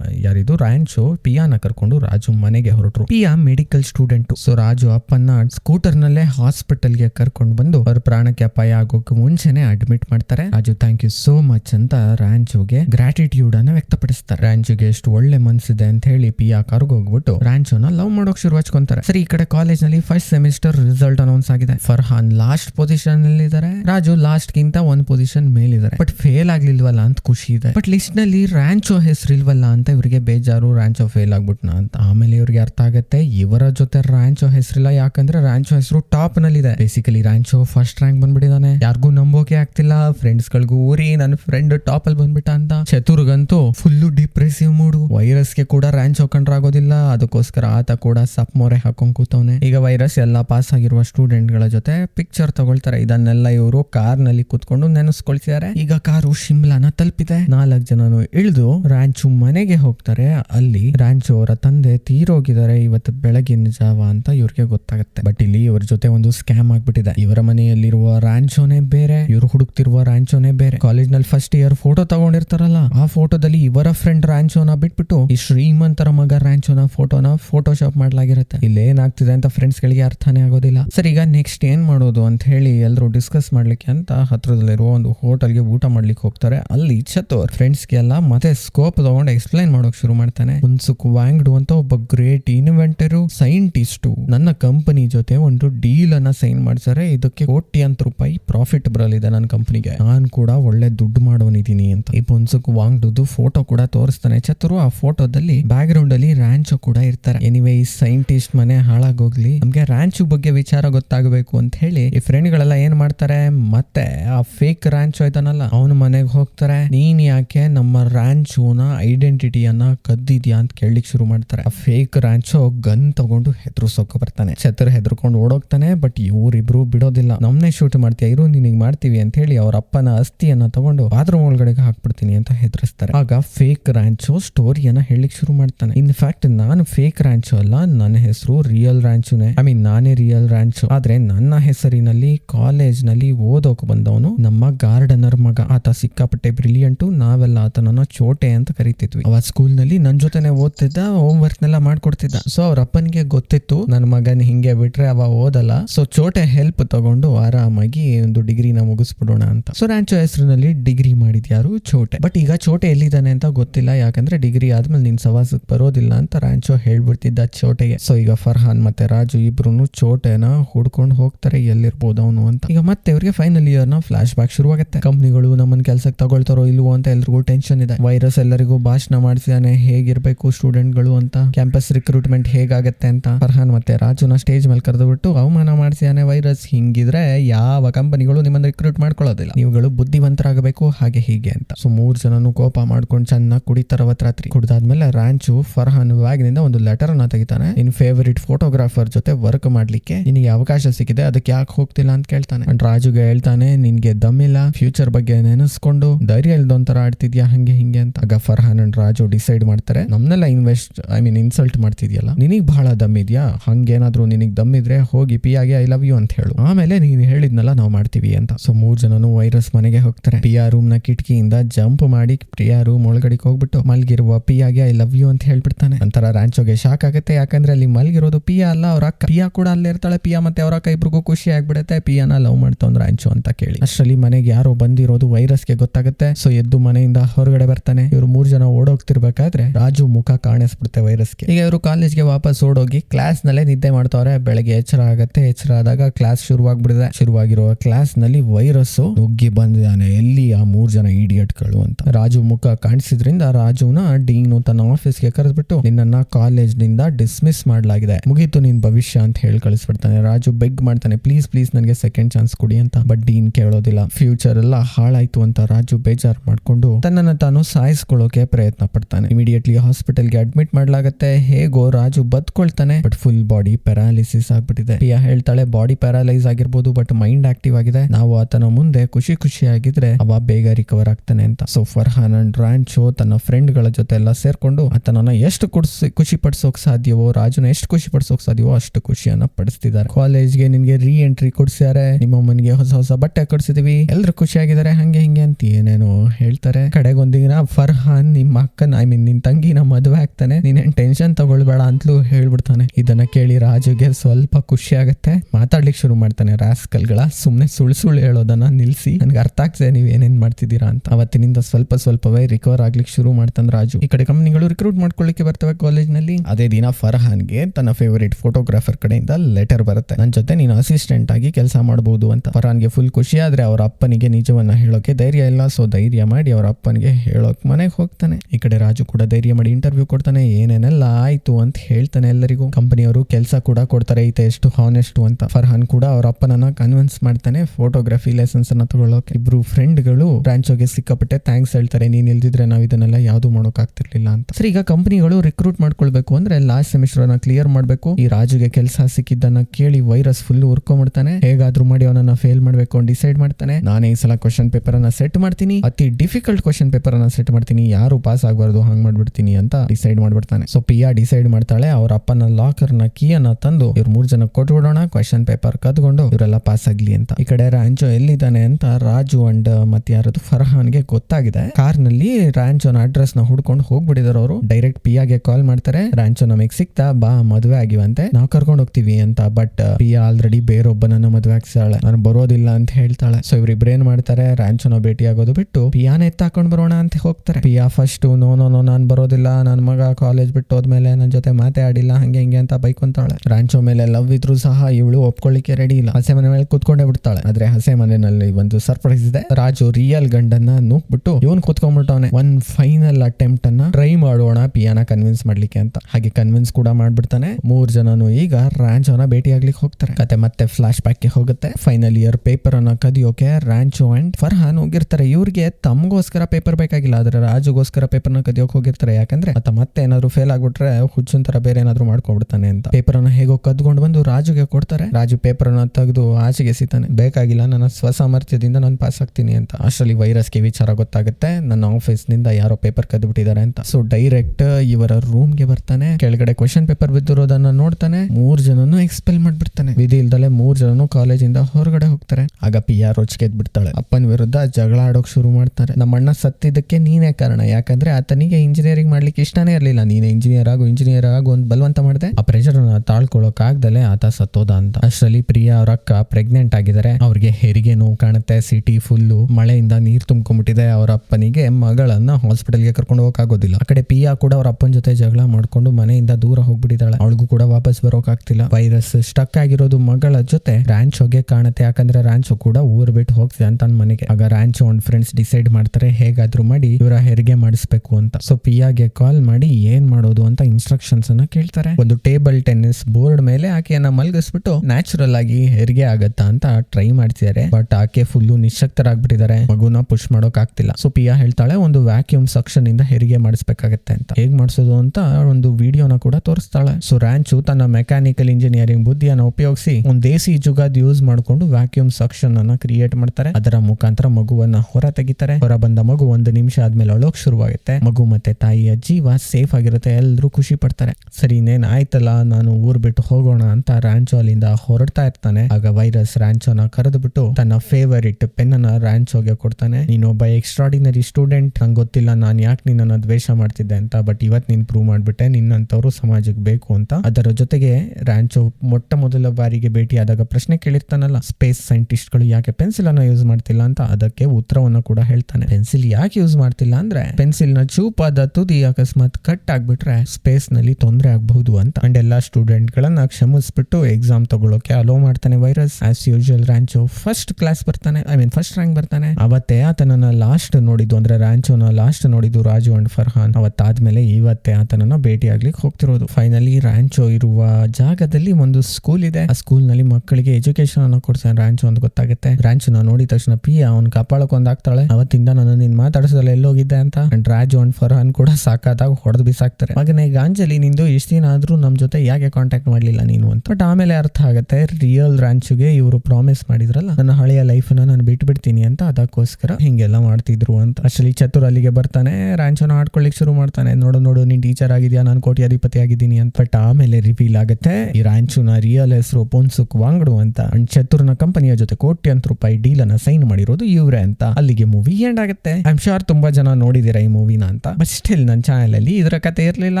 ಯಾರಿದು? ರ್ಯಾಂಚು ಪಿಯಾನ ಕರ್ಕೊಂಡು ರಾಜು ಮನೆಗೆ ಹೊರಟ್ರು. Pia medical student so Raju ಅಪ್ಪನ್ನ scooter ನಲ್ಲೇ ಹಾಸ್ಪಿಟಲ್ಗೆ ಕರ್ಕೊಂಡು ಬಂದು, ಅವ್ರ ಪ್ರಾಣಕ್ಕೆ ಅಪಾಯ ಆಗೋಕೆ ಮುಂಚೆನೆ ಅಡ್ಮಿಟ್ ಮಾಡ್ತಾರೆ. Raju thank you so much ಅಂತ ರ್ಯಾಂಚುಗೆ ಗ್ರಾಟಿಟ್ಯೂಡ್ ಅನ್ನ ವ್ಯಕ್ತಪಡಿಸ್ತಾರೆ. ರ್ಯಾಂಚುಗೆ ಎಷ್ಟು ಒಳ್ಳೆ ಮನ್ಸಿದೆ ಅಂತ ಹೇಳಿ ಪಿಯಾ ಕರ್ಗೋಗ್ಬಿಟ್ಟು ರಾಂಚುನ ಲವ್ ಮಾಡೋಕ್ ಶುರು ಹಚ್ಕೊಂತಾರೆ ಸರಿ, ಈ ಕಡೆ ಕಾಲೇಜ್ನಲ್ಲಿ ಫಸ್ಟ್ ಸೆಮಿಸ್ಟರ್ ರಿಸಲ್ಟ್ ಅನೌನ್ಸ್ ಆಗಿದೆ. ಫರ್ಹಾನ್ ಲಾಸ್ಟ್ ಪೊಸಿಷನ್ ಅಲ್ಲಿ ಇದ್ದಾರೆ ರಾಜು ಲಾಸ್ಟ್ ಗಿಂತ ಒಂದ್ ಪೊಸಿಷನ್ ಮೇಲಿದ್ದಾರೆ ಬಟ್ ಫೇಲ್ ಆಗ್ಲಿಲ್ವಲ್ಲ ಅಂತ ಖುಷಿ ಇದೆ. ಬಟ್ ಲಿಸ್ಟ್ನಲ್ಲಿ ರ್ಯಾಂಚೋ ಹೆಸರಿಲ್ವಲ್ಲ ಅಂತ ಇವರಿಗೆ ಬೇಜಾರು ರ್ಯಾಂಚೋ ಫೇಲ್ ಆಗ್ಬಿಟ್ನ ಅಂತ. ಆಮೇಲೆ ಇವ್ರಿಗೆ ಅರ್ಥ ಆಗುತ್ತೆ, ಇವರ ಜೊತೆ ರ್ಯಾಂಚೋ ಹೆಸರಿಲ್ಲ. ಯಾಕಂದ್ರೆ ರ್ಯಾಂಚೋ ಹೆಸರು ಟಾಪ್ನಲ್ಲಿ ಇದೆ ಬೇಸಿಕಲಿ ರ್ಯಾಂಚೋ ಫಸ್ಟ್ ರ್ಯಾಂಕ್ ಬಂದ್ಬಿಟ್ಟಿದಾನೆ. ಯಾರಿಗೂ ನಂಬೋಕೆ ಆಗ್ತಿಲ್ಲ. ಫ್ರೆಂಡ್ಸ್ ಗಳಿಗೂ ಊರಿ ನನ್ನ ಫ್ರೆಂಡ್ ಟಾಪ್ ಅಲ್ಲಿ ಬಂದ್ಬಿಟ್ಟ ಅಂತ. ಚತುರ್ಗಂತೂ ಫುಲ್ ಡಿಪ್ರೆಸಿವ್ ಮೂಡು ವೈರಸ್ಗೆ ಕೂಡ ರ್ಯಾಂಚ್ ಹಾಕೊಂಡ್ರಾಗೋದಿಲ್ಲ ಅದಕ್ಕೋಸ್ಕರ ಆತ ಕೂಡ ಸಪ್ ಮೊರೆ ಹಾಕೊಂಡ್ ಕೂತವ್ನೆ. ಈಗ ವೈರಸ್ ಎಲ್ಲಾ ಪಾಸ್ ಆಗಿರುವ ಸ್ಟೂಡೆಂಟ್ಗಳ ಜೊತೆ ಪಿಕ್ಚರ್ ತಗೊಳ್ತಾರೆ. ಇದನ್ನೆಲ್ಲ ಇವರು ಕಾರ್ನಲ್ಲಿ ಕುತ್ಕೊಂಡು ನೆನೆಸ್ಕೊಳ್ತಿದ್ದಾರೆ. ಈಗ ಕಾರು ಶಿಮ್ಲಾನ ತಲುಪಿದೆ. ನಾಲ್ಕು ಜನನು ಇಳಿದು ರಾಂಚು ಮನೆಗೆ ಹೋಗ್ತಾರೆ. ಅಲ್ಲಿ ರಾಂಚು ಅವರ ತಂದೆ ತೀರೋಗಿದ್ದಾರೆ. ಇವತ್ತು ಬೆಳಗಿನ ಜಾವ ಅಂತ ಇವ್ರಿಗೆ ಗೊತ್ತಾಗುತ್ತೆ. ಬಟ್ ಇಲ್ಲಿ ಇವ್ರ ಜೊತೆ ಒಂದು ಸ್ಕ್ಯಾಮ್ ಆಗ್ಬಿಟ್ಟಿದೆ. ಇವರ ಮನೆಯಲ್ಲಿರುವ ರಾಂಚೋನೇ ಬೇರೆ, ಇವ್ರು ಹುಡುಕ್ತಿರುವ ರಾಂಚೋನೇ ಬೇರೆ. ಕಾಲೇಜ್ನಲ್ಲಿ ಫಸ್ಟ್ ಇಯರ್ ಫೋಟೋ ತಗೊಂಡಿರ್ತಾರಲ್ಲ, ಆ ಫೋಟೋದಲ್ಲಿ ಇವರ ಫ್ರೆಂಡ್ ರಾಂಚೋನ ಬಿಟ್ಬಿಟ್ಟು ಈ ಶ್ರೀಮಂತರ ಮಗ ರಾಂಚೋನ ಫೋಟೋನ ಫೋಟೋಶಾಪ್ ಮಾಡ್ಲಾಗಿರುತ್ತೆ. ಇಲ್ಲಿ ಏನಾಗ್ತಿದೆ ಅಂತ ಫ್ರೆಂಡ್ಸ್ ಗಳಿಗೆ ಅರ್ಥನೇ ಆಗೋದಿಲ್ಲ. ಸರ್, ಈಗ ನೆಕ್ಸ್ಟ್ ಏನ್ ಮಾಡೋದು ಅಂತ ಹೇಳಿ ಎಲ್ಲರೂ ಡಿಸ್ಕಸ್ ಮಾಡ್ಲಿಕ್ಕೆ ಅಂತ ಹತ್ರದಲ್ಲಿರುವ ಒಂದು ಹೋಟೆಲ್ಗೆ ಊಟ ಮಾಡ್ಲಿಕ್ಕೆ ಹೋಗ್ತಾರೆ. ಅಲ್ಲಿ ಚತುರ್ ಫ್ರೆಂಡ್ಸ್ಗೆ ಎಲ್ಲ ಮತ್ತೆ ಸ್ಕೋಪ್ ತಗೊಂಡು ಎಕ್ಸ್ಪ್ಲೈನ್ ಮಾಡೋಕೆ ಶುರು ಮಾಡ್ತಾನೆ. ಮುನ್ಸುಕ್ ವ್ಯಾಂಗ್ಡು ಅಂತ ಒಬ್ಬ ಗ್ರೇಟ್ ಇನ್ವೆಂಟರು ಸೈಂಟಿಸ್ಟು ನನ್ನ ಕಂಪನಿ ಜೊತೆ ಒಂದು ಡೀಲ್ ಅನ್ನ ಸೈನ್ ಮಾಡ್ತಾರೆ ಇದಕ್ಕೆ ಕೋಟ್ಯಾಂತರ ರೂಪಾಯಿ ಪ್ರಾಫಿಟ್ ಬರಲಿದೆ ನನ್ನ ಕಂಪನಿಗೆ ನಾನ್ ಕೂಡ ಒಳ್ಳೆ ದುಡ್ಡು ಮಾಡೋನಿದ್ದೀನಿ ಅಂತ. ಈ ಪುನ್ಸುಕ್ ವಾಂಗ್ಡುದು ಫೋಟೋ ಕೂಡ ತೋರಿಸ್ತಾನೆ. ಚತುರು ಆ ಫೋಟೋದಲ್ಲಿ ಬ್ಯಾಕ್ ಗ್ರೌಂಡ್ ಅಲ್ಲಿ ರ್ಯಾಂಚು ಕೂಡ ಇರ್ತಾರೆ. ಎನಿವೆ ಈ ಸೈಂಟಿಸ್ಟ್ ಮನೆ ಹಾಳಾಗೋಗ್ಲಿ ನಮ್ಗೆ ರ್ಯಾಂಚು ಬಗ್ಗೆ ವಿಚಾರ ಗೊತ್ತಾಗಬೇಕು ಅಂತ ಹೇಳಿ ಈ ಫ್ರೆಂಡ್ ಗಳೆಲ್ಲ ಏನ್ ಮಾಡ್ತಾರೆ? ಮತ್ತೆ ಆ ಫೇಕ್ ರ್ಯಾಂಚ್ ಆಯ್ತಾನಲ್ಲ, ಅವನ ಮನೆಗೆ ಹೋಗ್ತಾರೆ. ನೀನ್ ಯಾಕೆ ನಮ್ಮ ರ್ಯಾಂಚುನ ಐಡೆಂಟಿಟಿಯನ್ನ ಕದ್ದಿದ್ಯಾ ಅಂತ ಕೇಳಲಿಕ್ಕೆ ಶುರು ಮಾಡ್ತಾರೆ. ಆ ಫೇಕ್ ರ್ಯಾಂಚೋ ಗನ್ ತಗೊಂಡು ಹೆದರ್ಸೋಕ ಬರ್ತಾನೆ. ಛತ್ರ ಹೆದರ್ಕೊಂಡು ಓಡೋಗ್ತಾನೆ ಬಟ್ ಇವರಿಬ್ರು ಬಿಡೋದಿಲ್ಲ. ನಮ್ನೆ ಶೂಟ್ ಮಾಡ್ತೀಯ ಇರು ನಿನಗ್ ಮಾಡ್ತೀವಿ ಅಂತ ಹೇಳಿ ಅವ್ರ ಅಪ್ಪನ ಅಸ್ಥಿಯನ್ನ ತಗೊಂಡು ಬಾತ್ರೂಮ್ ಒಳಗಡೆ ಹಾಕ್ಬಿಡ್ತೀನಿ ಅಂತ ಹೆದರಿಸ್ತಾರೆ. ಆಗ ಫೇಕ್ ರ್ಯಾಂಚು ಸ್ಟೋರಿಯನ್ನ ಹೇಳಲಿಕ್ಕೆ ಶುರು ಮಾಡ್ತಾನೆ. ಇನ್ ಫ್ಯಾಕ್ಟ್ ನಾನು ಫೇಕ್ ರ್ಯಾಂಚು ಅಲ್ಲ, ನನ್ನ ಹೆಸರು ರಿಯಲ್ ರ್ಯಾಂಚುನೇ ಐ ಮೀನ್ ನಾನೇ ರಿಯಲ್ ರ್ಯಾಂಚು ಆದ್ರೆ ನನ್ನ ಹೆಸರಿನಲ್ಲಿ ಕಾಲೇಜ್ನಲ್ಲಿ ಓದೋಕ್ ಬಂದವನು ನಮ್ಮ ಗಾರ್ಡನರ್ ಮಗ. ಆತ ಸಿಕ್ಕಾಪಟ್ಟೆ ಬ್ರಿಲಿಯಂಟು ನಾವೆಲ್ಲ ಆತನನ್ನ ಚೋಟೆ ಅಂತ ಕರಿತಿದ್ವಿ. ಅವ ಸ್ಕೂಲ್ನಲ್ಲಿ ನನ್ ಜೊತೆನೆ ಓದ್ತಿದ್ದ ಹೋಮ್ ವರ್ಕ್ ನೆಲ್ಲ ಮಾಡ್ಕೊಡ್ತಿದ್ದ. ಸೊ ಅವ್ರ ಅಪ್ಪನಿಗೆ ಗೊತ್ತಿತ್ತು ನನ್ನ ಮಗನ್ ಹಿಂಗೆ ಬಿಟ್ರೆ ಅವ ಓದಲ್ಲ. ಸೊ ಚೋಟೆ ಹೆಲ್ಪ್ ತಗೊಂಡು ಆರಾಮಾಗಿ ಒಂದು ಡಿಗ್ರಿನ ಮುಗಿಸ್ಬಿಡೋಣ ಅಂತ. ಸೊ ರ್ಯಾಂಚೋ ಹೆಸರಿನಲ್ಲಿ ಡಿಗ್ರಿ ಮಾಡಿದ್ಯಾರು ಚೋಟೆ ಬಟ್ ಈಗ ಚೋಟೆ ಎಲ್ಲಿದ್ದಾನೆ ಅಂತ ಗೊತ್ತಿಲ್ಲ, ಯಾಕಂದ್ರೆ ಡಿಗ್ರಿ ಆದ್ಮೇಲೆ ನಿನ್ ಸವಾಸಕ್ಕೆ ಬರೋದಿಲ್ಲ ಅಂತ ರ್ಯಾಂಚೋ ಹೇಳ್ಬಿಡ್ತಿದ್ದ ಚೋಟೆಗೆ ಸೊ ಈಗ ಫರ್ಹಾನ್ ಮತ್ತೆ ರಾಜು ಇಬ್ರು ಚೋಟೆನ ಹುಡ್ಕೊಂಡು ಹೋಗ್ತಾರೆ, ಎಲ್ಲಿರ್ಬೋದು ಅವನು ಅಂತ. ಈಗ ಮತ್ತೆ ಇವ್ರಿಗೆ ಫೈನಲ್ ಇಯರ್ನ ಫ್ಲಾಶ್ ಬ್ಯಾಕ್ ಶುರುವಾಗುತ್ತೆ. ಕಂಪ್ನಿಗಳು ನಮ್ಮನ್ನ ಕೆಲಸಕ್ಕೆ ತಗೊಳ್ತಾರೋ ಇಲ್ವೋ ಅಂತ ಎಲ್ರಿಗೂ ಟೆನ್ಷನ್ ಇದೆ. ವೈರಸ್ ಎಲ್ಲರಿಗೂ ಭಾಷಣ ಮಾಡಿಸಿದಾನೆ, ಹೇಗಿರ್ಬೇಕು ಸ್ಟೂಡೆಂಟ್ಗಳು ಅಂತ. ಕ್ಯಾಂಪಸ್ ರಿಕ್ರೂಟ್ಮೆಂಟ್ ಹೇಗಾಗತ್ತೆ ಅಂತ ಫರ್ಹಾನ್ ಮತ್ತೆ ರಾಜುನ ಸ್ಟೇಜ್ ಮೇಲೆ ಕರೆದು ಬಿಟ್ಟು ಅವಮಾನ ಮಾಡಿಸಿದಾನೆ ವೈರಸ್ ಹಿಂಗಿದ್ರೆ ಯಾವ ಕಂಪನಿಗಳು ನಿಮ್ಮನ್ನ ರಿಕ್ರೂಟ್ ಮಾಡ್ಕೊಳ್ಳೋದಿಲ್ಲ. ನೀವುಗಳು ಬುದ್ಧಿವಂತರಾಗಬೇಕು, ಹಾಗೆ ಹೀಗೆ ಅಂತ. ಸೊ ಮೂರ್ ಜನನು ಕೋಪ ಮಾಡ್ಕೊಂಡು ಚೆನ್ನಾಗಿ ಕುಡಿತಾರ ಅವತ್ ರಾತ್ರಿ. ಕುಡ್ದಾದ್ಮೇಲೆ ರಾಂಚು ಫರ್ಹಾನ್ ವ್ಯಾಗ್ನಿಂದ ಒಂದು ಲೆಟರ್ ಅನ್ನ ತೆಗಿತಾನೆ. ನಿನ್ ಫೇವರಿಟ್ ಫೋಟೋಗ್ರಾಫರ್ ಜೊತೆ ವರ್ಕ್ ಮಾಡ್ಲಿಕ್ಕೆ ನಿನಗೆ ಅವಕಾಶ ಸಿಕ್ಕಿದೆ ಅದಕ್ಕೆ ಯಾಕೆ ಹೋಗ್ತಿಲ್ಲ? ಅಂತ ಕೇಳ್ತಾನೆ. And ರಾಜುಗೆ ಹೇಳ್ತಾನೆ, ನಿನ್ಗೆ ದಮ್ಮಿಲ್ಲ ಫ್ಯೂಚರ್ ಬಗ್ಗೆ ನೆನೆಸ್ಕೊಂಡು ಧೈರ್ಯ ಇಲ್ದೊಂಥರ ಆಡ್ತಿದ್ಯಾ, ಹಂಗೆ ಹಿಂಗೆ ಅಂತ. ಆಗ ಫರ್ಹಾನ್ ಅಂಡ್ ರಾಜು ಡಿಸೈಡ್ ಮಾಡ್ತಾರೆ, ನಮ್ನೆಲ್ಲ ಇನ್ವೆಸ್ಟ್ ಐ ಮೀನ್ ಇನ್ಸಲ್ಟ್ ಮಾಡ್ತಿದ್ಯಲ್ಲ, ನಿನಗ್ ಬಹಳ ದಮ್ ಇದ್ಯಾ? ಹಂಗೇನಾದ್ರೂ ನಿನಗ್ ದಮ್ ಇದ್ರೆ ಹೋಗಿ ಪಿಯಾಗೆ ಐ ಲವ್ ಯು ಅಂತ ಹೇಳು. ಆಮೇಲೆ ನೀನ್ ಹೇಳಿದ್ನಲ್ಲ, ನಾವು ಮಾಡ್ತೀವಿ ಅಂತ. ಸೊ ಮೂರ್ ಜನನು ವೈರಸ್ ಮನೆಗೆ ಹೋಗ್ತಾರೆ. ಪಿಯಾ ರೂಮ್ನ ಕಿಟಕಿಯಿಂದ ಜಂಪ್ ಮಾಡಿ ಪ್ರಿಯಾ ರೂಮ್ ಒಳಗಡೆ ಹೋಗ್ಬಿಟ್ಟು ಮಲ್ಗಿರುವ ಪಿಯಾಗೆ ಐ ಲವ್ ಯು ಅಂತ ಹೇಳ್ಬಿಡ್ತಾನೆ. ಒಂಥರ ರಾಂಚೋಗೆ ಶಾಕ್ ಆಗುತ್ತೆ, ಯಾಕಂದ್ರೆ ಅಲ್ಲಿ ಮಲ್ಗಿರೋದು ಪಿಯಾ ಅಲ್ಲ ಅವ್ರ ಅಕ್ಕ. ಪಿಯಾ ಕೂಡ ಅಲ್ಲೇ ಇರ್ತಾಳೆ ಪಿಯಾ ಮತ್ತೆ ಅವ್ರ ಅಕ್ಕ ಇಬ್ರಿಗೂ ಖುಷಿ ಆಗ್ಬಿಡುತ್ತೆ ಪಿಯಾನ ಲವ್ ರ್ಯಾಂಚೋ ಅಂತ ಕೇಳಿ. ಅಷ್ಟರಲ್ಲಿ ಮನೆಗೆ ಯಾರೋ ಬಂದಿರೋದು ವೈರಸ್ಗೆ ಗೊತ್ತಾಗುತ್ತೆ. ಸೊ ಎದ್ದು ಮನೆಯಿಂದ ಹೊರಗಡೆ ಬರ್ತಾನೆ. ಇವರು ಮೂರ್ ಜನ ಓಡೋಗ್ತಿರ್ಬೇಕಾದ್ರೆ ರಾಜು ಮುಖ ಕಾಣಿಸ್ಬಿಡುತ್ತೆ ವೈರಸ್ಗೆ. ಈಗ ಇವರು ಕಾಲೇಜ್ಗೆ ವಾಪಸ್ ಓಡೋಗಿ ಕ್ಲಾಸ್ ನಲ್ಲೇ ನಿದ್ದೆ ಮಾಡ್ತಾವ್ರೆ. ಬೆಳಗ್ಗೆ ಎಚ್ಚರ ಆಗುತ್ತೆ. ಎಚ್ಚರ ಆದಾಗ ಕ್ಲಾಸ್ ಶುರುವಾಗ್ಬಿಡಿದೆ ಶುರುವಾಗಿರುವ ಕ್ಲಾಸ್ನಲ್ಲಿ ವೈರಸ್ ನುಗ್ಗಿ ಬಂದಿದ್ದಾನೆ. ಎಲ್ಲಿ ಆ ಮೂರ್ ಜನ ಇಡಿಯಟ್ಗಳು ಅಂತ. ರಾಜು ಮುಖ ಕಾಣಿಸಿದ್ರಿಂದ ರಾಜುನ ಡೀನು ತನ್ನ ಆಫೀಸ್ಗೆ ಕರೆದ್ಬಿಟ್ಟು ನಿನ್ನ ಕಾಲೇಜ್ನಿಂದ ಡಿಸ್ಮಿಸ್ ಮಾಡಲಾಗಿದೆ. ಮುಗೀತು ನಿನ್ ಭವಿಷ್ಯ ಅಂತ ಹೇಳಿ ಕಳಿಸ್ಬಿಡ್ತಾನೆ. ರಾಜು ಬೆಗ್ ಮಾಡ್ತಾನೆ, ಪ್ಲೀಸ್ ಪ್ಲೀಸ್, ನನಗೆ ಸೆಕೆಂಡ್ ಚಾನ್ಸ್ ಕೊಡಿ ಬಟ್ ಡೀನ್ ಕೇಳೋದಿಲ್ಲ. ಫ್ಯೂಚರ್ ಎಲ್ಲ ಹಾಳಾಯ್ತು ಅಂತ ರಾಜು ಬೇಜಾರ್ ಮಾಡ್ಕೊಂಡು ತನ್ನನ್ನು ತಾನು ಸಾಯಿಸ್ಕೊಳ್ಳೋಕೆ ಪ್ರಯತ್ನ ಪಡ್ತಾನೆ. ಇಮಿಡಿಯೇಟ್ಲಿ ಹಾಸ್ಪಿಟಲ್ಗೆ ಅಡ್ಮಿಟ್ ಮಾಡ್ಲಾಗತ್ತೆ. ಹೇಗೋ ರಾಜು ಬದ್ಕೊಳ್ತಾನೆ. ಬಟ್ ಫುಲ್ ಬಾಡಿ ಪ್ಯಾರಾಲಿಸಿಸ್ ಆಗ್ಬಿಟ್ಟಿದೆ. ಪ್ರಿಯಾ ಹೇಳ್ತಾಳೆ ಬಾಡಿ ಪ್ಯಾರಾಲೈಸ್ ಆಗಿರ್ಬೋದು ಬಟ್ ಮೈಂಡ್ ಆಕ್ಟಿವ್ ಆಗಿದೆ. ನಾವು ಆತನ ಮುಂದೆ ಖುಷಿ ಖುಷಿ ಆಗಿದ್ರೆ ಅವ ಬೇಗ ರಿಕವರ್ ಆಗ್ತಾನೆ ಅಂತ. ಸೊ ಫರ್ಹಾನ್ ಅಂಡ್ ರಾಂಚೋ ತನ್ನ ಫ್ರೆಂಡ್ಗಳ ಜೊತೆ ಎಲ್ಲ ಸೇರ್ಕೊಂಡು ಆತನನ್ನ ಎಷ್ಟು ಕುಡ್ಸಿ, ಖುಷಿ ಪಡಿಸೋಕ್ ಸಾಧ್ಯವೋ, ರಾಜುನ ಎಷ್ಟು ಖುಷಿ ಪಡಿಸೋಕ್ ಸಾಧ್ಯವೋ ಅಷ್ಟು ಖುಷಿಯನ್ನ ಪಡಿಸ್ತಿದ್ದಾರೆ. ಕಾಲೇಜ್ಗೆ ನಿನ್ಗೆ ರೀ ಎಂಟ್ರಿ ಕೊಡ್ಸ್ಯಾರೆ. ನಿಮ್ಮ ಅಮ್ಮನಿಗೆ ಹೊಸ ಹೊಸ ಬಟ್ಟೆ ಕೊಡ್ಸಿದೀವಿ. ಎಲ್ರು ಖುಷಿಯಾಗಿದ್ದಾರೆ. ಹಂಗೆ ಹಿಂಗೆ ಅಂತ ಏನೇನೋ ಹೇಳ್ತಾರೆ. ಕಡೆಗೊಂದಿನ ಫರ್ಹಾನ್ ನಿಮ್ಮ ಅಕ್ಕನ ಐ ಮೀನ್ ನಿನ್ ತಂಗಿನ ಮದುವೆ ಆಗ್ತಾನೆ. ನೀನೇನ್ ಟೆನ್ಷನ್ ತಗೊಳ್ಬೇಡ ಅಂತಲೂ ಹೇಳ್ಬಿಡ್ತಾನೆ. ಇದನ್ನ ಕೇಳಿ ರಾಜುಗೆ ಸ್ವಲ್ಪ ಖುಷಿ ಆಗತ್ತೆ. ಮಾತಾಡ್ಲಿಕ್ಕೆ ಶುರು ಮಾಡ್ತಾನೆ ರಾಸ್ಕಲ್ಗಳ. ಸುಮ್ನೆ ಸುಳ್ಳು ಸುಳ್ಳು ಹೇಳೋದನ್ನ ನಿಲ್ಸಿ. ನನ್ಗೆ ಅರ್ಥ ಆಗ್ತದೆ ನೀವು ಏನೇನ್ ಮಾಡ್ತಿದ್ದೀರಾ ಅಂತ. ಅವತ್ತಿನಿಂದ ಸ್ವಲ್ಪ ಸ್ವಲ್ಪವೇ ರಿಕವರ್ ಆಗ್ಲಿಕ್ಕೆ ಶುರು ಮಾಡ್ತಾನೆ ರಾಜು. ಈ ಕಡೆ ಕಂಪ್ನಿಗಳು ರಿಕ್ರೂಟ್ ಮಾಡ್ಕೊಳ್ಳಿಕ್ಕೆ ಬರ್ತವೆ ಕಾಲೇಜ್ನಲ್ಲಿ ಅದೇ ದಿನ ಫರ್ಹಾನ್ಗೆ ತನ್ನ ಫೇವರೇಟ್ ಫೋಟೋಗ್ರಾಫರ್ ಕಡೆಯಿಂದ ಲೆಟರ್ ಬರುತ್ತೆ. ನನ್ನ ಜೊತೆ ನೀನು ಅಸಿಸ್ಟೆಂಟ್ ಆಗಿ ಕೆಲಸ ಮಾಡಬಹುದು ಅಂತ. ಫರ್ಹಾನ್ಗೆ ಫುಲ್ ಖುಷಿ ಆದರೆ ಅವರ ಅಪ್ಪನಿಗೆ ನಿಜವನ್ನ ಹೇಳೋಕೆ ಧೈರ್ಯ ಇಲ್ಲ. ಸೊ ಧೈರ್ಯ ಮಾಡಿ ಅವರ ಅಪ್ಪನಿಗೆ ಹೇಳೋಕೆ ಮನೆಗೆ ಹೋಗ್ತಾನೆ. ಈ ಕಡೆ ರಾಜು ಕೂಡ ಧೈರ್ಯ ಮಾಡಿ ಇಂಟರ್ವ್ಯೂ ಕೊಡ್ತಾನೆ. ಏನೇನೆಲ್ಲ ಆಯ್ತು ಅಂತ ಹೇಳ್ತಾನೆ ಎಲ್ಲರಿಗೂ. ಕಂಪನಿಯವರು ಕೆಲಸ ಕೂಡ ಕೊಡ್ತಾರೆ. ಈತ ಎಷ್ಟು ಹಾನೆಸ್ಟ್ ಅಂತ. ಫರ್ಹಾನ್ ಕೂಡ ಅವರ ಅಪ್ಪನನ್ನ ಕನ್ವಿನ್ಸ್ ಮಾಡ್ತಾನೆ. ಫೋಟೋಗ್ರಫಿ ಲೈಸೆನ್ಸ್ ಅನ್ನ ತಗೊಳ್ಳೋಕೆ ಇಬ್ರು ಫ್ರೆಂಡ್ಗಳು ಬ್ರಾಂಚೋಗೆ ಸಿಕ್ಕಾಪಟ್ಟೆ ಥ್ಯಾಂಕ್ಸ್ ಹೇಳ್ತಾರೆ. ನೀನ್ ಇಲ್ದಿದ್ರೆ ನಾವು ಇದನ್ನೆಲ್ಲ ಯಾವ್ದು ಮಾಡೋಕ್ ಆಗ್ತಿರ್ಲಿಲ್ಲ ಅಂತ. ಸರಿ ಈಗ ಕಂಪನಿಗಳು ರಿಕ್ರೂಟ್ ಮಾಡ್ಕೊಳ್ಬೇಕು ಅಂದ್ರೆ ಲಾಸ್ಟ್ ಸೆಮಿಸ್ಟರ್ ಕ್ಲಿಯರ್ ಮಾಡ್ಬೇಕು. ಈ ರಾಜುಗೆ ಕೆಲಸ ಸಿಕ್ಕಿದ್ದನ್ನ ಕೇಳಿ ವೈರಸ್ ಫುಲ್ ಉರ್ಕೊಂಡ್ಬಿಡ್ತಾನೆ ಹೇಗಾದ್ರೂ ಮಾಡಿ ಅವನನ್ನ ಫೇಲ್ ಮಾಡಬೇಕು ಅಂತ ಡಿಸೈಡ್ ಮಾಡ್ತಾನೆ. ನಾನೇ ಈ ಸಲ ಕ್ವಶನ್ ಪೇಪರ್ ಅನ್ನ ಸೆಟ್ ಮಾಡ್ತೀನಿ. ಅತಿ ಡಿಫಿಕಲ್ಟ್ ಕ್ವಶನ್ ಪೇಪರ್ ಅನ್ನ ಸೆಟ್ ಮಾಡ್ತೀನಿ. ಯಾರು ಪಾಸ್ ಆಗಬಾರ್ದು, ಹಂಗ್ ಮಾಡ್ಬಿಡ್ತೀನಿ ಅಂತ ಡಿಸೈಡ್ ಮಾಡ್ಬಿಡ್ತಾನೆ. ಸೊ ಪಿಯಾ ಡಿಸೈಡ್ ಮಾಡ್ತಾಳೆ. ಅವ್ರ ಅಪ್ಪನ ಲಾಕರ್ನ ಕೀಯನ್ನ ತಂದು ಇವ್ರ ಮೂರ್ ಜನ ಕೊಟ್ಬಿಡೋಣ ಕ್ವಶನ್ ಪೇಪರ್ ಕದ್ಕೊಂಡು ಇವರೆಲ್ಲ ಪಾಸ್ ಆಗ್ಲಿ ಅಂತ. ಈ ಕಡೆ ರಾಂಚೋ ಎಲ್ಲಿದ್ದಾನೆ ಅಂತ ರಾಜು ಅಂಡ್ ಮತ್ತೆ ಯಾರದು ಫರ್ಹಾನ್ಗೆ ಗೊತ್ತಾಗಿದೆ. ಕಾರ್ನಲ್ಲಿ ರಾಂಚೋನ ಅಡ್ರೆಸ್ನ ಹುಡ್ಕೊಂಡು ಹೋಗ್ಬಿಟ್ಟಿದಾರೆ ಅವರು. ಡೈರೆಕ್ಟ್ ಪಿಯಾಗೆ ಕಾಲ್ ಮಾಡ್ತಾರೆ. ರಾಂಚೋ ನಮಗ್ ಸಿಕ್ತಾ, ಬಾ, ಮದುವೆ ಆಗಿವಂತೆ ನಾವು ಕರ್ಕೊಂಡು ಹೋಗ್ತೀವಿ ಅಂತ. ಬಟ್ ಪಿಯಾ ಆಲ್ರೆಡಿ ಬೇರೊಬ್ಬನನ್ನ ಮದುವೆ ಆಗ್ಸಾಳೆ ನಾನು ಬರೋದಿಲ್ಲ ಅಂತ ಹೇಳ್ತಾಳೆ. ಸೊ ಇವ್ರಿಬ್ರು ಏನ್ ಮಾಡ್ತಾರೆ? ರಾಂಚೋನ ಭೇಟಿ ಆಗೋದು ಬಿಟ್ಟು ಪಿಯಾನ ಎತ್ತಾಕೊಂಡ್ ಬರೋಣ ಅಂತ ಹೋಗ್ತಾರೆ. Pia first no no no ನಾನ್ ಬರೋದಿಲ್ಲ. ನನ್ನ ಮಗ ಕಾಲೇಜ್ ಬಿಟ್ಟು ಹೋದ್ಮೇಲೆ ನನ್ನ ಜೊತೆ ಮಾತಾಡಿಲ್ಲ ಹಂಗೆ, ಹಿಂಗೆ ಅಂತ ಬೈಕೊಂತಾಳೆ. ರಾಂಚೋ ಮೇಲೆ ಲವ್ ಇದ್ರು ಸಹ ಇವಳು ಒಪ್ಕೊಳ್ಳಿಕ್ಕೆ ರೆಡಿ ಇಲ್ಲ. ಹಸೆ ಮನೆ ಮೇಲೆ ಕೂತ್ಕೊಂಡೆ ಬಿಡ್ತಾಳೆ. ಆದ್ರೆ ಹಸೆ ಮನೆಯಲ್ಲಿ ಒಂದು ಸರ್ಪ್ರೈಸ್ ಇದೆ. ರಾಜು ರಿಯಲ್ ಗಂಡನ್ನ ನೂಕ್ಬಿಟ್ಟು ಇವನ್ ಕುತ್ಕೊಂಡ್ಬಿಟ್ಟವನೆ. ಒನ್ ಫೈನಲ್ ಅಟೆಂಪ್ಟ್ ಅನ್ನ ಟ್ರೈ ಮಾಡೋಣ ಪಿಯಾನ ಕನ್ವಿನ್ಸ್ ಮಾಡ್ಲಿಕ್ಕೆ ಅಂತ. ಹಾಗೆ ಕನ್ವಿನ್ಸ್ ಕೂಡ ಮಾಡ್ಬಿಡ್ತಾನೆ. ಮೂರ್ ಜನನು ಈಗ ರಾಂಚೋನ ಭೇಟಿ ಆಗ್ಲಿಕ್ಕೆ ಹೋಗ್ತಾರೆ. ಕತೆ ಮತ್ತೆ ಫ್ಲಾಶ್ ಬ್ಯಾಕ್ಗೆ ಹೋಗುತ್ತೆ. ಫೈನಲ್ ಇಯರ್ ಪೇಪರ್ ಅನ್ನ ಕದಿಯೋಕೆ ರಾಂಚು ಅಂಡ್ ಫರ್ಹಾನ್ ಹೋಗಿರ್ತಾರೆ. ಇವ್ರಿಗೆ ತಮಗೋಸ್ಕರ ಪೇಪರ್ ಬೇಕಾಗಿಲ್ಲ, ಆದ್ರೆ ರಾಜುಗೋಸ್ಕರ ಪೇಪರ್ನ ಕದಿಯೋಕೆ ಹೋಗಿರ್ತಾರೆ. ಯಾಕಂದ್ರೆ ಆತ ಮತ್ತೆ ಏನಾದ್ರು ಫೇಲ್ ಆಗ್ಬಿಟ್ರೆ ಹುಚ್ಚನ್ ತರ ಬೇರೆ ಏನಾದ್ರು ಮಾಡ್ಕೊಬಿಡ್ತಾನೆ ಅಂತ. ಪೇಪರ್ ಅನ್ನ ಹೇಗೋ ಕದ್ಕೊಂಡು ಬಂದು ರಾಜುಗೆ ಕೊಡ್ತಾರೆ. ರಾಜು ಪೇಪರ್ ಅನ್ನ ತೆಗೆದು ಆಚೆಗೆ ಸಿತಾನೆ ಬೇಕಾಗಿಲ್ಲ, ನನ್ನ ಸ್ವಸಾಮರ್ಥ್ಯದಿಂದ ನಾನು ಪಾಸ್ ಆಗ್ತೀನಿ ಅಂತ. ಅಷ್ಟರಲ್ಲಿ ವೈರಸ್ಗೆ ವಿಚಾರ ಗೊತ್ತಾಗುತ್ತೆ. ನನ್ನ ಆಫೀಸ್ನಿಂದ ಯಾರೋ ಪೇಪರ್ ಕದ್ಬಿಟ್ಟಿದ್ದಾರೆ ಅಂತ. ಸೊ ಡೈರೆಕ್ಟ್ ಇವರ ರೂಮ್ಗೆ ಬರ್ತಾನೆ. ಕೆಳಗಡೆ ಕ್ವಶನ್ ಪೇಪರ್ ಬಿದ್ದಿರೋದನ್ನ ನೋಡ್ತಾನೆ. ಮೂರ್ ಜನನು ಎಕ್ಸ್ಪೆಲ್ ಮಾಡ್ಬಿಡ್ತಾನೆ. ವಿಧಿ ಇಲ್ದಲೆ ಮೂರ್ ಜನನು ಕಾಲೇಜಿಂದ ಹೊರಗಡೆ ಹೋಗ್ತಾರೆ. ಆಗ ಪಿ ಆರ್ ರೋಚ್ಗೆ ಬಿಡ್ತಾಳೆ. ಅಪ್ಪನ ವಿರುದ್ಧ ಜಗಳ ಆಡೋಕ್ ಶುರು ಮಾಡ್ತಾರೆ. ನಮ್ಮ ಅಣ್ಣ ಸತ್ತಿದ್ದಕ್ಕೆ ನೀನೇ ಕಾರಣ. ಯಾಕಂದ್ರೆ ಆತನಿಗೆ ಇಂಜಿನಿಯರಿಂಗ್ ಮಾಡ್ಲಿಕ್ಕೆ ಇಷ್ಟನೇ ಇರಲಿಲ್ಲ. ನೀನೇ ಇಂಜಿನಿಯರ್ ಆಗು ಇಂಜಿನಿಯರ್ ಆಗು ಒಂದು ಬಲವಂತ ಮಾಡಿದೆ. ಆ ಪ್ರೆಷರ್ ತಾಳ್ಕೊಳಕ್ ಆಗ್ದಲೆ ಆತ ಸತ್ತೋದ ಅಂತ. ಅಷ್ಟರಲ್ಲಿ ಪ್ರಿಯಾ ಅವ್ರ ಅಕ್ಕ ಪ್ರೆಗ್ನೆಂಟ್ ಆಗಿದ್ದಾರೆ. ಅವ್ರಿಗೆ ಹೆರಿಗೆ ನೋವು ಕಾಣುತ್ತೆ. ಸಿಟಿ ಫುಲ್ಲು ಮಳೆಯಿಂದ ನೀರ್ ತುಂಬ್ಕೊಂಡ್ಬಿಟ್ಟಿದೆ. ಅವ್ರ ಅಪ್ಪನಿಗೆ ಮಗಳನ್ನ ಹಾಸ್ಪಿಟಲ್ಗೆ ಕರ್ಕೊಂಡು ಹೋಗಕ್ಕಾಗೋದಿಲ್ಲ ಆ ಕಡೆ ಪಿಯಾ ಕೂಡ ಅವ್ರ ಅಪ್ಪನ ಜೊತೆ ಜಗಳ ಮಾಡ್ಕೊಂಡು ಮನೆಯಿಂದ ದೂರ ಹೋಗ್ಬಿಟ್ಟಿದ್ದಾಳೆ. ಅವಳಿಗೂ ಕೂಡ ವಾಪಸ್ ಬರೋಕಾಗ್ತಿಲ್ಲ ವೈರಸ್ ಸ್ಟಕ್ ಆಗಿರೋದು ಮಗಳ ಜೊತೆ. ರ್ಯಾಂಚೋಗೆ ಕಾಣುತ್ತೆ. ಯಾಕಂದ್ರೆ ರ್ಯಾಂಚೋ ಕೂಡ ಊರ್ ಬಿಟ್ಟು ಹೋಗ್ತಿದೆ ಅಂತ ಮನೆಗೆ. ಆಗ ರಾಂಚು ಒಂದ್ ಫ್ರೆಂಡ್ಸ್ ಡಿಸೈಡ್ ಮಾಡ್ತಾರೆ, ಹೇಗಾದ್ರೂ ಮಾಡಿ ಇವರ ಹೆರಿಗೆ ಮಾಡಿಸ್ಬೇಕು ಅಂತ. ಸೊ ಪಿಯಾಗೆ ಕಾಲ್ ಮಾಡಿ ಏನ್ ಮಾಡೋದು ಅಂತ ಇನ್ಸ್ಟ್ರಕ್ಷನ್ಸ್ ಅನ್ನ ಕೇಳ್ತಾರೆ. ಒಂದು ಟೇಬಲ್ ಟೆನ್ನಿಸ್ ಬೋರ್ಡ್ ಮೇಲೆ ಆಕೆಯನ್ನ ಮಲಗಿಸ್ಬಿಟ್ಟು ನ್ಯಾಚುರಲ್ ಆಗಿ ಹೆರಿಗೆ ಆಗತ್ತಾ ಅಂತ ಟ್ರೈ ಮಾಡ್ತಿದ್ದಾರೆ ಬಟ್ ಆಕೆ ಫುಲ್ಲು ನಿಶಕ್ತರಾಗ್ಬಿಟ್ಟಿದ್ದಾರೆ ಮಗುನ ಪುಷ್ ಮಾಡೋಕ್ ಆಗ್ತಿಲ್ಲ. ಸೊ ಪಿಯಾ ಹೇಳ್ತಾಳೆ, ಒಂದು ವ್ಯಾಕ್ಯೂಮ್ ಸಕ್ಷನ್ ಇಂದ ಹೆರಿಗೆ ಮಾಡಿಸ್ಬೇಕಾಗತ್ತೆ ಅಂತ. ಹೇಗ್ ಮಾಡಿಸೋದು ಅಂತ ಒಂದು ವಿಡಿಯೋನ ಕೂಡ ತೋರಿಸ್ತಾಳೆ. ಸೊ ರಾಂಚು ತನ್ನ ಮೆಕ್ಯಾನಿಕಲ್ ಇಂಜಿನಿಯರಿಂಗ್ ಬುದ್ಧಿಯನ್ನ ಉಪಯೋಗಿಸಿ ಒಂದು ದೇಸಿ ಜುಗಾದ್ ಯೂಸ್ ಮಾಡ್ಕೊಂಡು ವ್ಯಾಕ್ಯೂಮ್ ಸಕ್ಷನ್ ಅನ್ನ ಕ್ರಿಯೇಟ್ ಮಾಡ್ತಾರೆ. ಅದರ ಮುಖಾಂತರ ಮಗುವನ್ನ ಹೊರ ತೆಗಿತಾರೆ. ಹೊರ ಬಂದ ಮಗು ಒಂದು ನಿಮಿಷ ಆದ್ಮೇಲೆ ಅಳೋಕ್ ಶುರುವಾಗುತ್ತೆ. ಮಗು ಮತ್ತೆ ತಾಯಿಯ ಜೀವ ಸೇಫ್ ಆಗಿರುತ್ತೆ. ಎಲ್ಲರೂ ಖುಷಿ ಪಡ್ತಾರೆ. ಸರಿ, ಇನ್ನೇನ್ ಆಯ್ತಲ್ಲ? ನಾನು ಊರ್ ಬಿಟ್ಟು ಹೋಗೋಣ ಅಂತ ರ್ಯಾಂಚೋ ಅಲ್ಲಿಂದ ಹೊರಡ್ತಾ ಇರ್ತಾನೆ. ಆಗ ವೈರಸ್ ರ್ಯಾಂಚೋನ ಕರೆದು ಬಿಟ್ಟು ತನ್ನ ಫೇವರಿಟ್ ಪೆನ್ ಅನ್ನ ರ್ಯಾಂಚೋಗೆ ಕೊಡ್ತಾನೆ. ನೀನೊಬ್ಬ ಎಕ್ಸ್ಟ್ರಾಡಿನರಿ ಸ್ಟೂಡೆಂಟ್ ನಂಗೆ ಗೊತ್ತಿಲ್ಲ ನಾನು ಯಾಕೆ ನಿನ್ನನ್ನ ದ್ವೇಷ ಮಾಡ್ತಿದ್ದೆ ಅಂತ ಬಟ್ ಇವತ್ ನೀನ್ ಪ್ರೂವ್ ಮಾಡ್ಬಿಟ್ಟೆ. ನಿನ್ನಂತವ್ರು ಸಮಾಜಕ್ಕೆ ಬೇಕು ಅಂತ. ಅದರ ಜೊತೆಗೆ ರ್ಯಾಂಚೋ ಮೊಟ್ಟ ಮೊದಲ ಬಾರಿಗೆ ಭೇಟಿಯಾದಾಗ ಪ್ರಶ್ನೆ ಕೇಳಿರ್ತಾನಲ್ಲ ಸ್ಪೇಸ್ ಸೈಂಟಿಸ್ಟ್ಗಳು ಯಾಕೆ ಪೆನ್ಸಿಲ್ ಅನ್ನ ಯೂಸ್ ಮಾಡ್ತಿಲ್ಲ ಅಂತ ಅದಕ್ಕೆ ಉತ್ತರವನ್ನು ಕೂಡ ಹೇಳ್ತಾನೆ. ಪೆನ್ಸಿಲ್ ಯಾಕೆ ಯೂಸ್ ಮಾಡ್ತಿಲ್ಲ ಅಂದ್ರೆ ಪೆನ್ಸಿಲ್ನ ಚೂಪಾದ ತುದಿ ಅಕಸ್ಮಾತ್ ಕಟ್ ಆಗ್ಬಿಟ್ರೆ ಸ್ಪೇಸ್ನಲ್ಲಿ ತೊಂದರೆ ಆಗಬಹುದು ಅಂತ. ಅಂಡ್ ಎಲ್ಲಾ ಸ್ಟೂಡೆಂಟ್ ಗಳನ್ನ ಕ್ಷಮಿಸ್ಬಿಟ್ಟು ಎಕ್ಸಾಮ್ ತಗೊಳ್ಳೋಕೆ ಅಲೋ ಮಾಡ್ತಾನೆ Virus as usual Rancho first class ಬರ್ತಾನೆ. ಐ ಮೀನ್ ಫಸ್ಟ್ ರ್ಯಾಂಕ್ ಬರ್ತಾನೆ. ಅವತ್ತೇ ಆತನನ್ನ ಲಾಸ್ಟ್ ನೋಡಿದ್ದು ಅಂದ್ರೆ ರ್ಯಾಂಚೋನ ಲಾಸ್ಟ್ ನೋಡಿದ್ದು ರಾಜು ಅಂಡ್ ಫರ್ಹಾನ್ ಅವತ್ತಾದ್ಮೇಲೆ ಇವತ್ತೇ ಆತನನ್ನ ಭೇಟಿ ಆಗ್ಲಿಕ್ಕೆ ಹೋಗ್ತಿರೋದು. ಫೈನಲಿ ರ್ಯಾಂಚೋ ಇರುವ ಜಾಗದಲ್ಲಿ ಒಂದು ಸ್ಕೂಲ್ ಇದೆ. ಆ ಸ್ಕೂಲ್ನಲ್ಲಿ ಮಕ್ಕಳಿಗೆ ಎಜುಕೇಶನ್ ಅನ್ನ ಕೊಡ್ತಾನೆ. ಅಂತ ಗೊತ್ತಾಗುತ್ತೆ. ರ್ಯಾಂಚೋನ ನೋಡಿದ ತಕ್ಷಣ ಪಿ ಅವ್ನ ಕಪಾಳಕ್ಕೆ ಒಂದಾಗ್ತಾಳೆ ಅವತ್ತಿಂದ ನಾನು ನಿನ್ ಮಾತಾಡಿಸಲ್ಲ ಎಲ್ಲೋಗಿದ್ದೆ ಅಂತ. ಅಂಡ್ ರಾಜು ಅಂಡ್ ಫರ್ಹನ್ ಕೂಡ ಸಾಕಾದಾಗ ಹೊಡೆದು ಬಿಸಾಕ್ತಾರೆ. ಮಗನೇ ಗಾಂಜಲಿ, ನಿಂದು ಇಷ್ಟ ದಿನ ಆದ್ರೂ ನಮ್ ಜೊತೆ ಯಾಕೆ ಕಾಂಟ್ಯಾಕ್ಟ್ ಮಾಡ್ಲಿಲ್ಲ ನೀನು ಅಂತ? ಬಟ್ ಆಮೇಲೆ ಅರ್ಥ ಆಗುತ್ತೆ ರಿಯಲ್ ರ್ಯಾಂಚುಗೆ ಇವರು ಪ್ರಾಮಿಸ್ ಮಾಡಿದ್ರಲ್ಲ, ನನ್ನ ಹಳೆಯ ಲೈಫ್ ನಾನು ಬಿಟ್ಟು ಬಿಡ್ತೀನಿ ಅಂತ, ಅದಕ್ಕೋಸ್ಕರ ಹಿಂಗೆಲ್ಲ ಮಾಡ್ತಿದ್ರು ಅಂತ. ಅಷ್ಟಲ್ಲಿ ಚತುರ್ ಅಲ್ಲಿಗೆ ಬರ್ತಾನೆ, ರಾಂಚುನ ಆಡ್ಕೊಳ್ಳಿಕ್ ಶುರು ಮಾಡ್ತಾನೆ. ನೋಡು ನೋಡು, ನೀನ್ ಟೀಚರ್ ಆಗಿದ್ಯಾ? ನಾನು ಕೋಟ್ಯಾಧಿಪತಿ ಆಗಿದ್ದೀನಿ ಅಂತ. ಬಟ್ ಆಮೇಲೆ ರಿವೀಲ್ ಆಗುತ್ತೆ, ಈ ರ್ಯಾಂಚುನ ರಿಯಲ್ ಹೆಸರು ಪೊನ್ಸುಕ್ ವಾಂಗ್ಡು ಅಂತ. ಅಂಡ್ ಚತುರ್ನ ಕಂಪನಿಯ ಜೊತೆ ಕೋಟ್ಯಂತ ರೂಪಾಯಿ ಡೀಲ್ ಅನ್ನ ಸೈನ್ ಮಾಡಿರೋದು ಇವ್ರೆ ಅಂತ ಅಲ್ಲಿಗೆ ಮೂವಿ ಎಂಡ್ ಆಗುತ್ತೆ ಐ ಆಮ್ ಶೋರ್ ತುಂಬಾ ಜನ ನೋಡಿದಿರ ಈ ಮೂವಿನ ಅಂತ ಬಟ್ ಸ್ಟಿಲ್ ನನ್ನ ಚಾನೆಲ್ ಅಲ್ಲಿ ಇದರ ಕತೆ ಇರಲಿಲ್ಲ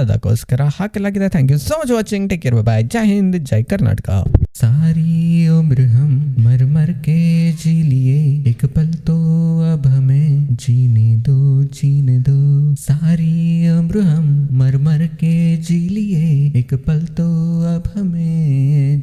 ಅದಕ್ಕೋಸ್ಕರ ಹಾಕಲಾಗಿದೆ thank you so much watching take care bye ಜೈ ಹಿಂದ್ ಜೈ ಕರ್ನಾಟಕ सारी उम्र हम मर मर के जी लिए एक पल तो अब हमें जीने दो जीने दो सारी उम्र हम मर मर के जी लिए एक पल तो अब हमें